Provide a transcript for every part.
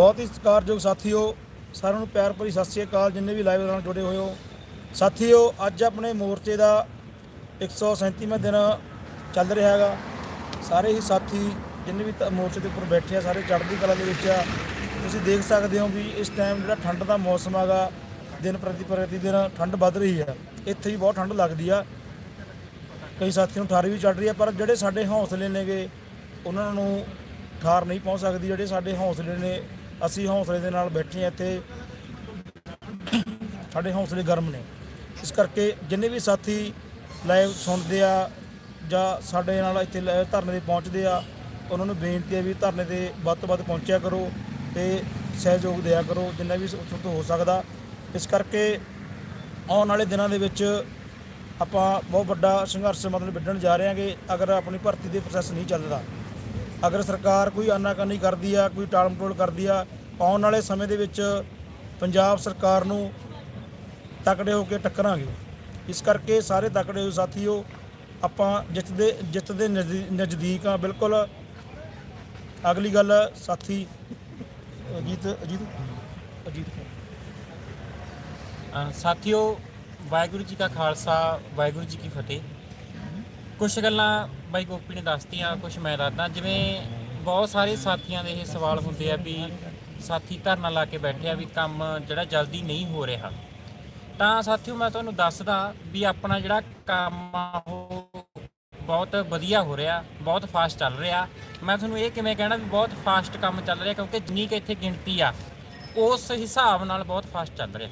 ਬਹੁਤ ਹੀ ਸਤਿਕਾਰਯੋਗ ਸਾਥੀਓ, ਸਾਰਿਆਂ ਨੂੰ ਪਿਆਰ ਭਰੀ ਸਤਿ ਸ੍ਰੀ ਅਕਾਲ, ਜਿੰਨੇ ਵੀ ਲਾਈਵ ਨਾਲ ਜੁੜੇ ਹੋਏ ਹੋ। ਸਾਥੀਓ, ਅੱਜ ਆਪਣੇ ਮੋਰਚੇ ਦਾ 137ਵਾਂ ਦਿਨ ਚੱਲ ਰਿਹਾ ਹੈਗਾ। ਸਾਰੇ ਹੀ ਸਾਥੀ, ਜਿੰਨੇ ਵੀ ਤ- ਮੋਰਚੇ ਦੇ ਉੱਪਰ ਬੈਠੇ ਆ, ਸਾਰੇ ਚੜ੍ਹਦੀ ਕਲਾ ਦੇ ਵਿੱਚ ਆ, ਤੁਸੀਂ ਦੇਖ ਸਕਦੇ ਹੋ ਵੀ ਇਸ ਟਾਈਮ ਜਿਹੜਾ ਠੰਡ ਦਾ ਮੌਸਮ ਹੈਗਾ, ਦਿਨ ਪ੍ਰਤੀ ਪ੍ਰਤੀ ਦਿਨ ਠੰਡ ਵੱਧ ਰਹੀ ਹੈ ਇੱਥੇ ਵੀ ਬਹੁਤ ਠੰਡ ਲੱਗਦੀ ਆ। ਕਈ ਸਾਥੀਆਂ ਨੂੰ ਠਾਰ ਵੀ ਚੜ ਰਹੀ ਹੈ ਪਰ ਜਿਹੜੇ ਸਾਡੇ ਹੌਸਲੇ ਨੇਗੇ, ਉਹਨਾਂ ਨੂੰ ਠਾਰ ਨਹੀਂ ਪਹੁੰਚ ਸਕਦੀ, ਜਿਹੜੇ ਸਾਡੇ ਹੌਸਲੇ ਨੇ ਅਸੀਂ ਹੌਸਲੇ ਦੇ ਨਾਲ ਬੈਠੇ ਹਾਂ ਇੱਥੇ ਸਾਡੇ ਹੌਸਲੇ ਗਰਮ ਨੇ। ਇਸ ਕਰਕੇ ਜਿੰਨੇ ਵੀ ਸਾਥੀ ਲਾਈਵ ਸੁਣਦੇ ਆ ਜਾਂ ਸਾਡੇ ਨਾਲ ਇੱਥੇ live ਧਰਨੇ ਤੇ ਪਹੁੰਚਦੇ ਆ, ਉਹਨਾਂ ਨੂੰ ਬੇਨਤੀ ਹੈ ਵੀ ਧਰਨੇ ਤੇ ਵੱਧ ਤੋਂ ਵੱਧ ਪਹੁੰਚਿਆ ਕਰੋ ਤੇ ਸਹਿਯੋਗ ਦਿਆ ਕਰੋ, ਜਿੰਨਾ ਵੀ ਉੱਥੋਂ ਤੋਂ ਹੋ ਸਕਦਾ। ਇਸ ਕਰਕੇ ਆਉਣ ਵਾਲੇ ਦਿਨਾਂ ਦੇ ਵਿੱਚ ਆਪਾਂ ਬਹੁਤ ਵੱਡਾ ਸੰਘਰਸ਼ ਮਤਲਬ ਵਿੱਢਣ ਜਾ ਰਹੇ ਹਾਂਗੇ, ਅਗਰ ਆਪਣੀ ਭਰਤੀ ਦੇ ਪ੍ਰੋਸੈਸ ਨਹੀਂ ਚੱਲਦਾ। ਅਗਰ ਸਰਕਾਰ ਕੋਈ ਆਨਾਕਾਨੀ ਕਰਦੀ ਆ ਕੋਈ ਟਾਲ ਮਟੋਲ ਕਰਦੀ ਆ ਆਉਣ ਵਾਲੇ ਸਮੇਂ ਦੇ ਵਿੱਚ ਪੰਜਾਬ ਸਰਕਾਰ ਨੂੰ ਤਕੜੇ ਹੋ ਕੇ ਟੱਕਰਾਂਗੇ। ਇਸ ਕਰਕੇ ਸਾਰੇ ਤਕੜੇ ਹੋ ਸਾਥੀਓ ਆਪਾਂ ਜਿੱਤ ਦੇ ਜਿੱਤ ਦੇ ਨਜ਼ਦੀ- ਨਜ਼ਦੀਕ ਆ ਬਿਲਕੁਲ। ਅਗਲੀ ਗੱਲ ਸਾਥੀ ਅਜੀਤ ਅਜੀਤ? ਅਜੀਤ ਅ, ਸਾਥੀਓ ਵਾਹਿਗੁਰੂ ਜੀ ਕਾ ਖਾਲਸਾ ਵਾਹਿਗੁਰੂ ਜੀ ਕੀ ਫਤਿਹ। ਕੁਝ ਗੱਲਾਂ ਬਾਈ ਗੋਪੀ ਨੇ ਦੱਸਤੀਆਂ ਕੁਝ ਮੈਂ ਦੱਸਦਾ। ਜਿਵੇਂ ਬਹੁਤ ਸਾਰੇ ਸਾਥੀਆਂ ਦੇ ਇਹ ਸਵਾਲ ਹੁੰਦੇ ਆ ਵੀ ਸਾਥੀ ਧਰਨਾ ਲਾ ਕੇ ਬੈਠੇ ਆ ਵੀ ਕੰਮ ਜਿਹੜਾ ਜਲਦੀ ਨਹੀਂ ਹੋ ਰਿਹਾ। ਤਾਂ ਸਾਥੀਓ, ਮੈਂ ਤੁਹਾਨੂੰ ਦੱਸਦਾ ਵੀ ਆਪਣਾ ਜਿਹੜਾ ਕੰਮ ਆ, ਉਹ ਬਹੁਤ ਵਧੀਆ ਹੋ ਰਿਹਾ, ਬਹੁਤ ਫਾਸਟ ਚੱਲ ਰਿਹਾ। ਮੈਂ ਤੁਹਾਨੂੰ ਇਹ ਕਿਵੇਂ ਕਹਿਣਾ ਵੀ ਬਹੁਤ ਫਾਸਟ ਕੰਮ ਚੱਲ ਰਿਹਾ ਕਿਉਂਕਿ ਜਿੰਨੀ ਕਿ ਇੱਥੇ ਗਿਣਤੀ ਆ, ਉਸ ਹਿਸਾਬ ਨਾਲ ਬਹੁਤ ਫਾਸਟ ਚੱਲ ਰਿਹਾ।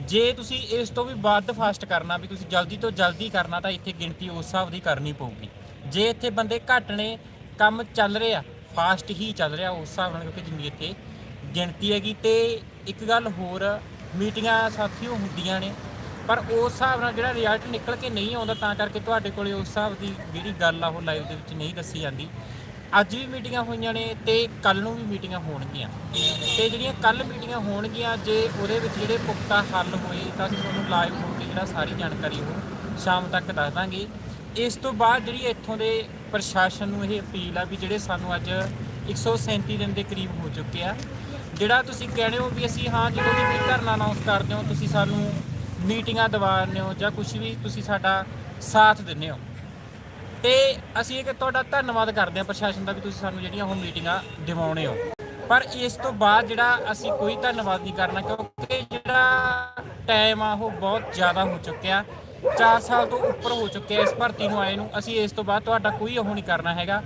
ਜੇ ਤੁਸੀਂ ਇਸ ਤੋਂ ਵੀ ਵੱਧ ਫਾਸਟ ਕਰਨਾ, ਵੀ ਤੁਸੀਂ ਜਲਦੀ ਤੋਂ ਜਲਦੀ ਕਰਨਾ, ਤਾਂ ਇੱਥੇ ਗਿਣਤੀ ਉਸ ਹਿਸਾਬ ਦੀ ਕਰਨੀ ਪਊਗੀ। ਜੇ ਇੱਥੇ ਬੰਦੇ ਘੱਟ ਨੇ, ਕੰਮ ਚੱਲ ਰਿਹਾ ਫਾਸਟ ਹੀ ਚੱਲ ਰਿਹਾ ਉਸ ਹਿਸਾਬ ਨਾਲ, ਕਿਉਂਕਿ ਜਿੰਨੀ ਇੱਥੇ ਗਿਣਤੀ ਹੈਗੀ, ਤੇ ਇੱਕ ਗੱਲ ਹੋਰ, ਮੀਟਿੰਗਾਂ ਸਾਥੀਓ ਹੁੰਦੀਆਂ ਨੇ, ਪਰ ਉਸ ਹਿਸਾਬ ਨਾਲ ਜਿਹੜਾ ਰਿਜ਼ਲਟ ਨਿਕਲ ਕੇ ਨਹੀਂ ਆਉਂਦਾ, ਤਾਂ ਕਰਕੇ ਤੁਹਾਡੇ ਕੋਲੇ ਉਸ ਹਿਸਾਬ ਦੀ ਜਿਹੜੀ ਗੱਲ ਆ, ਉਹ ਲਾਈਵ ਦੇ ਵਿੱਚ ਨਹੀਂ ਦੱਸੀ ਜਾਂਦੀ। ਅੱਜ ਵੀ ਮੀਟਿੰਗਾਂ ਹੋਈਆਂ ਨੇ ਤੇ ਕੱਲ ਨੂੰ ਵੀ ਮੀਟਿੰਗਾਂ ਹੋਣਗੀਆਂ। ਤੇ ਜਿਹੜੀਆਂ ਕੱਲ ਮੀਟਿੰਗਾਂ ਹੋਣਗੀਆਂ, ਜੇ ਉਹਦੇ ਵਿੱਚ ਜਿਹੜੇ ਪੁਖਤਾ ਹੱਲ ਹੋਏ, ਤਾਂ ਅਸੀਂ ਤੁਹਾਨੂੰ ਲਾਈਵ ਹੋ ਕੇ ਜਿਹੜਾ ਸਾਰੀ ਜਾਣਕਾਰੀ ਉਹ ਸ਼ਾਮ ਤੱਕ ਦੱਸ ਦਾਂਗੇ। ਇਸ ਤੋਂ ਬਾਅਦ ਜਿਹੜੀ ਇੱਥੋਂ ਦੇ ਪ੍ਰਸ਼ਾਸਨ ਨੂੰ ਇਹ ਅਪੀਲ ਆ ਵੀ ਜਿਹੜੇ ਸਾਨੂੰ ਅੱਜ 137 ਦਿਨ ਦੇ ਕਰੀਬ ਹੋ ਚੁੱਕੇ ਆ, ਜਿਹੜਾ ਤੁਸੀਂ ਕਹਿੰਦੇ ਹੋ ਵੀ ਅਸੀਂ ਹਾਂ, ਜਦੋਂ ਵੀ ਧਰਨਾ ਅਨਾਉਂਸ ਕਰਦੇ ਹੋ, ਤੁਸੀਂ ਸਾਨੂੰ ਮੀਟਿੰਗਾਂ ਦਿਵਾਉਂਦੇ ਹੋ ਜਾਂ ਕੁਝ ਵੀ ਤੁਸੀਂ ਸਾਡਾ ਸਾਥ ਦਿੰਦੇ ਹੋ। ਤੇ ਅਸੀਂ ਇਹ ਤੁਹਾਡਾ ਧੰਨਵਾਦ ਕਰਦੇ ਹਾਂ ਪ੍ਰਸ਼ਾਸਨ ਦਾ ਵੀ ਤੁਸੀਂ ਸਾਨੂੰ ਜਿਹੜੀਆਂ ਉਹ ਮੀਟਿੰਗਾਂ ਦਿਵਾਉਣੇ ਹੋ। ਪਰ ਇਸ ਤੋਂ ਬਾਅਦ ਜਿਹੜਾ ਅਸੀਂ ਕੋਈ ਧੰਨਵਾਦ ਨਹੀਂ ਕਰਨਾ ਕਿਉਂਕਿ ਜਿਹੜਾ ਟਾਈਮ ਆ ਉਹ ਬਹੁਤ ਜ਼ਿਆਦਾ ਹੋ ਚੁੱਕਿਆ। 4 ਸਾਲ ਤੋਂ ਉੱਪਰ ਹੋ ਚੁੱਕਿਆ ਇਸ ਭਰਤੀ ਨੂੰ ਆਏ ਨੂੰ। ਅਸੀਂ ਇਸ ਤੋਂ ਬਾਅਦ ਤੁਹਾਡਾ ਕੋਈ ਉਹ ਨਹੀਂ ਕਰਨਾ ਹੈਗਾ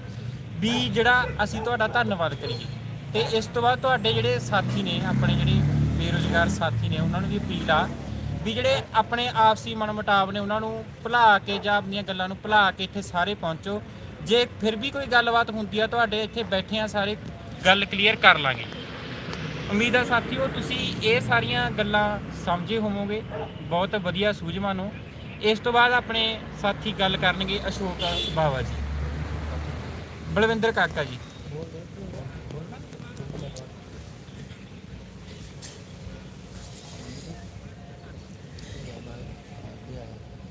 ਵੀ ਜਿਹੜਾ ਅਸੀਂ ਤੁਹਾਡਾ ਧੰਨਵਾਦ ਕਰੀਏ। ਤੇ ਇਸ ਤੋਂ ਬਾਅਦ ਤੁਹਾਡੇ ਜਿਹੜੇ ਸਾਥੀ ਨੇ, ਆਪਣੇ ਜਿਹੜੇ ਬੇਰੁਜ਼ਗਾਰ ਸਾਥੀ ਨੇ, ਉਹਨਾਂ ਨੂੰ ਵੀ ਅਪੀਲ ਆ ਵੀ ਜਿਹੜੇ ਆਪਣੇ ਆਪਸੀ ਮਨਮਟਾਵ ਨੇ ਉਹਨਾਂ ਨੂੰ ਭੁਲਾ ਕੇ ਜਾਂ ਆਪਣੀਆਂ ਗੱਲਾਂ ਨੂੰ ਭੁਲਾ ਕੇ ਇੱਥੇ ਸਾਰੇ ਪਹੁੰਚੋ। ਜੇ ਫਿਰ ਵੀ ਕੋਈ ਗੱਲਬਾਤ ਹੁੰਦੀ ਆ, ਤੁਹਾਡੇ ਇੱਥੇ ਬੈਠੇ ਆ ਸਾਰੇ, ਗੱਲ ਕਲੀਅਰ ਕਰ ਲਾਂਗੇ। ਉਮੀਦ ਆ ਸਾਥੀਓ, ਤੁਸੀਂ ਇਹ ਸਾਰੀਆਂ ਗੱਲਾਂ ਸਮਝੇ ਹੋਵੋਗੇ। ਬਹੁਤ ਵਧੀਆ ਸੂਝਵਾਨ ਹੋ। ਇਸ ਤੋਂ ਬਾਅਦ ਆਪਣੇ ਸਾਥੀ ਗੱਲ ਕਰਨਗੇ ਅਸ਼ੋਕ ਬਾਵਾ ਜੀ। ਬਲਵਿੰਦਰ ਕਾਕਾ ਜੀ।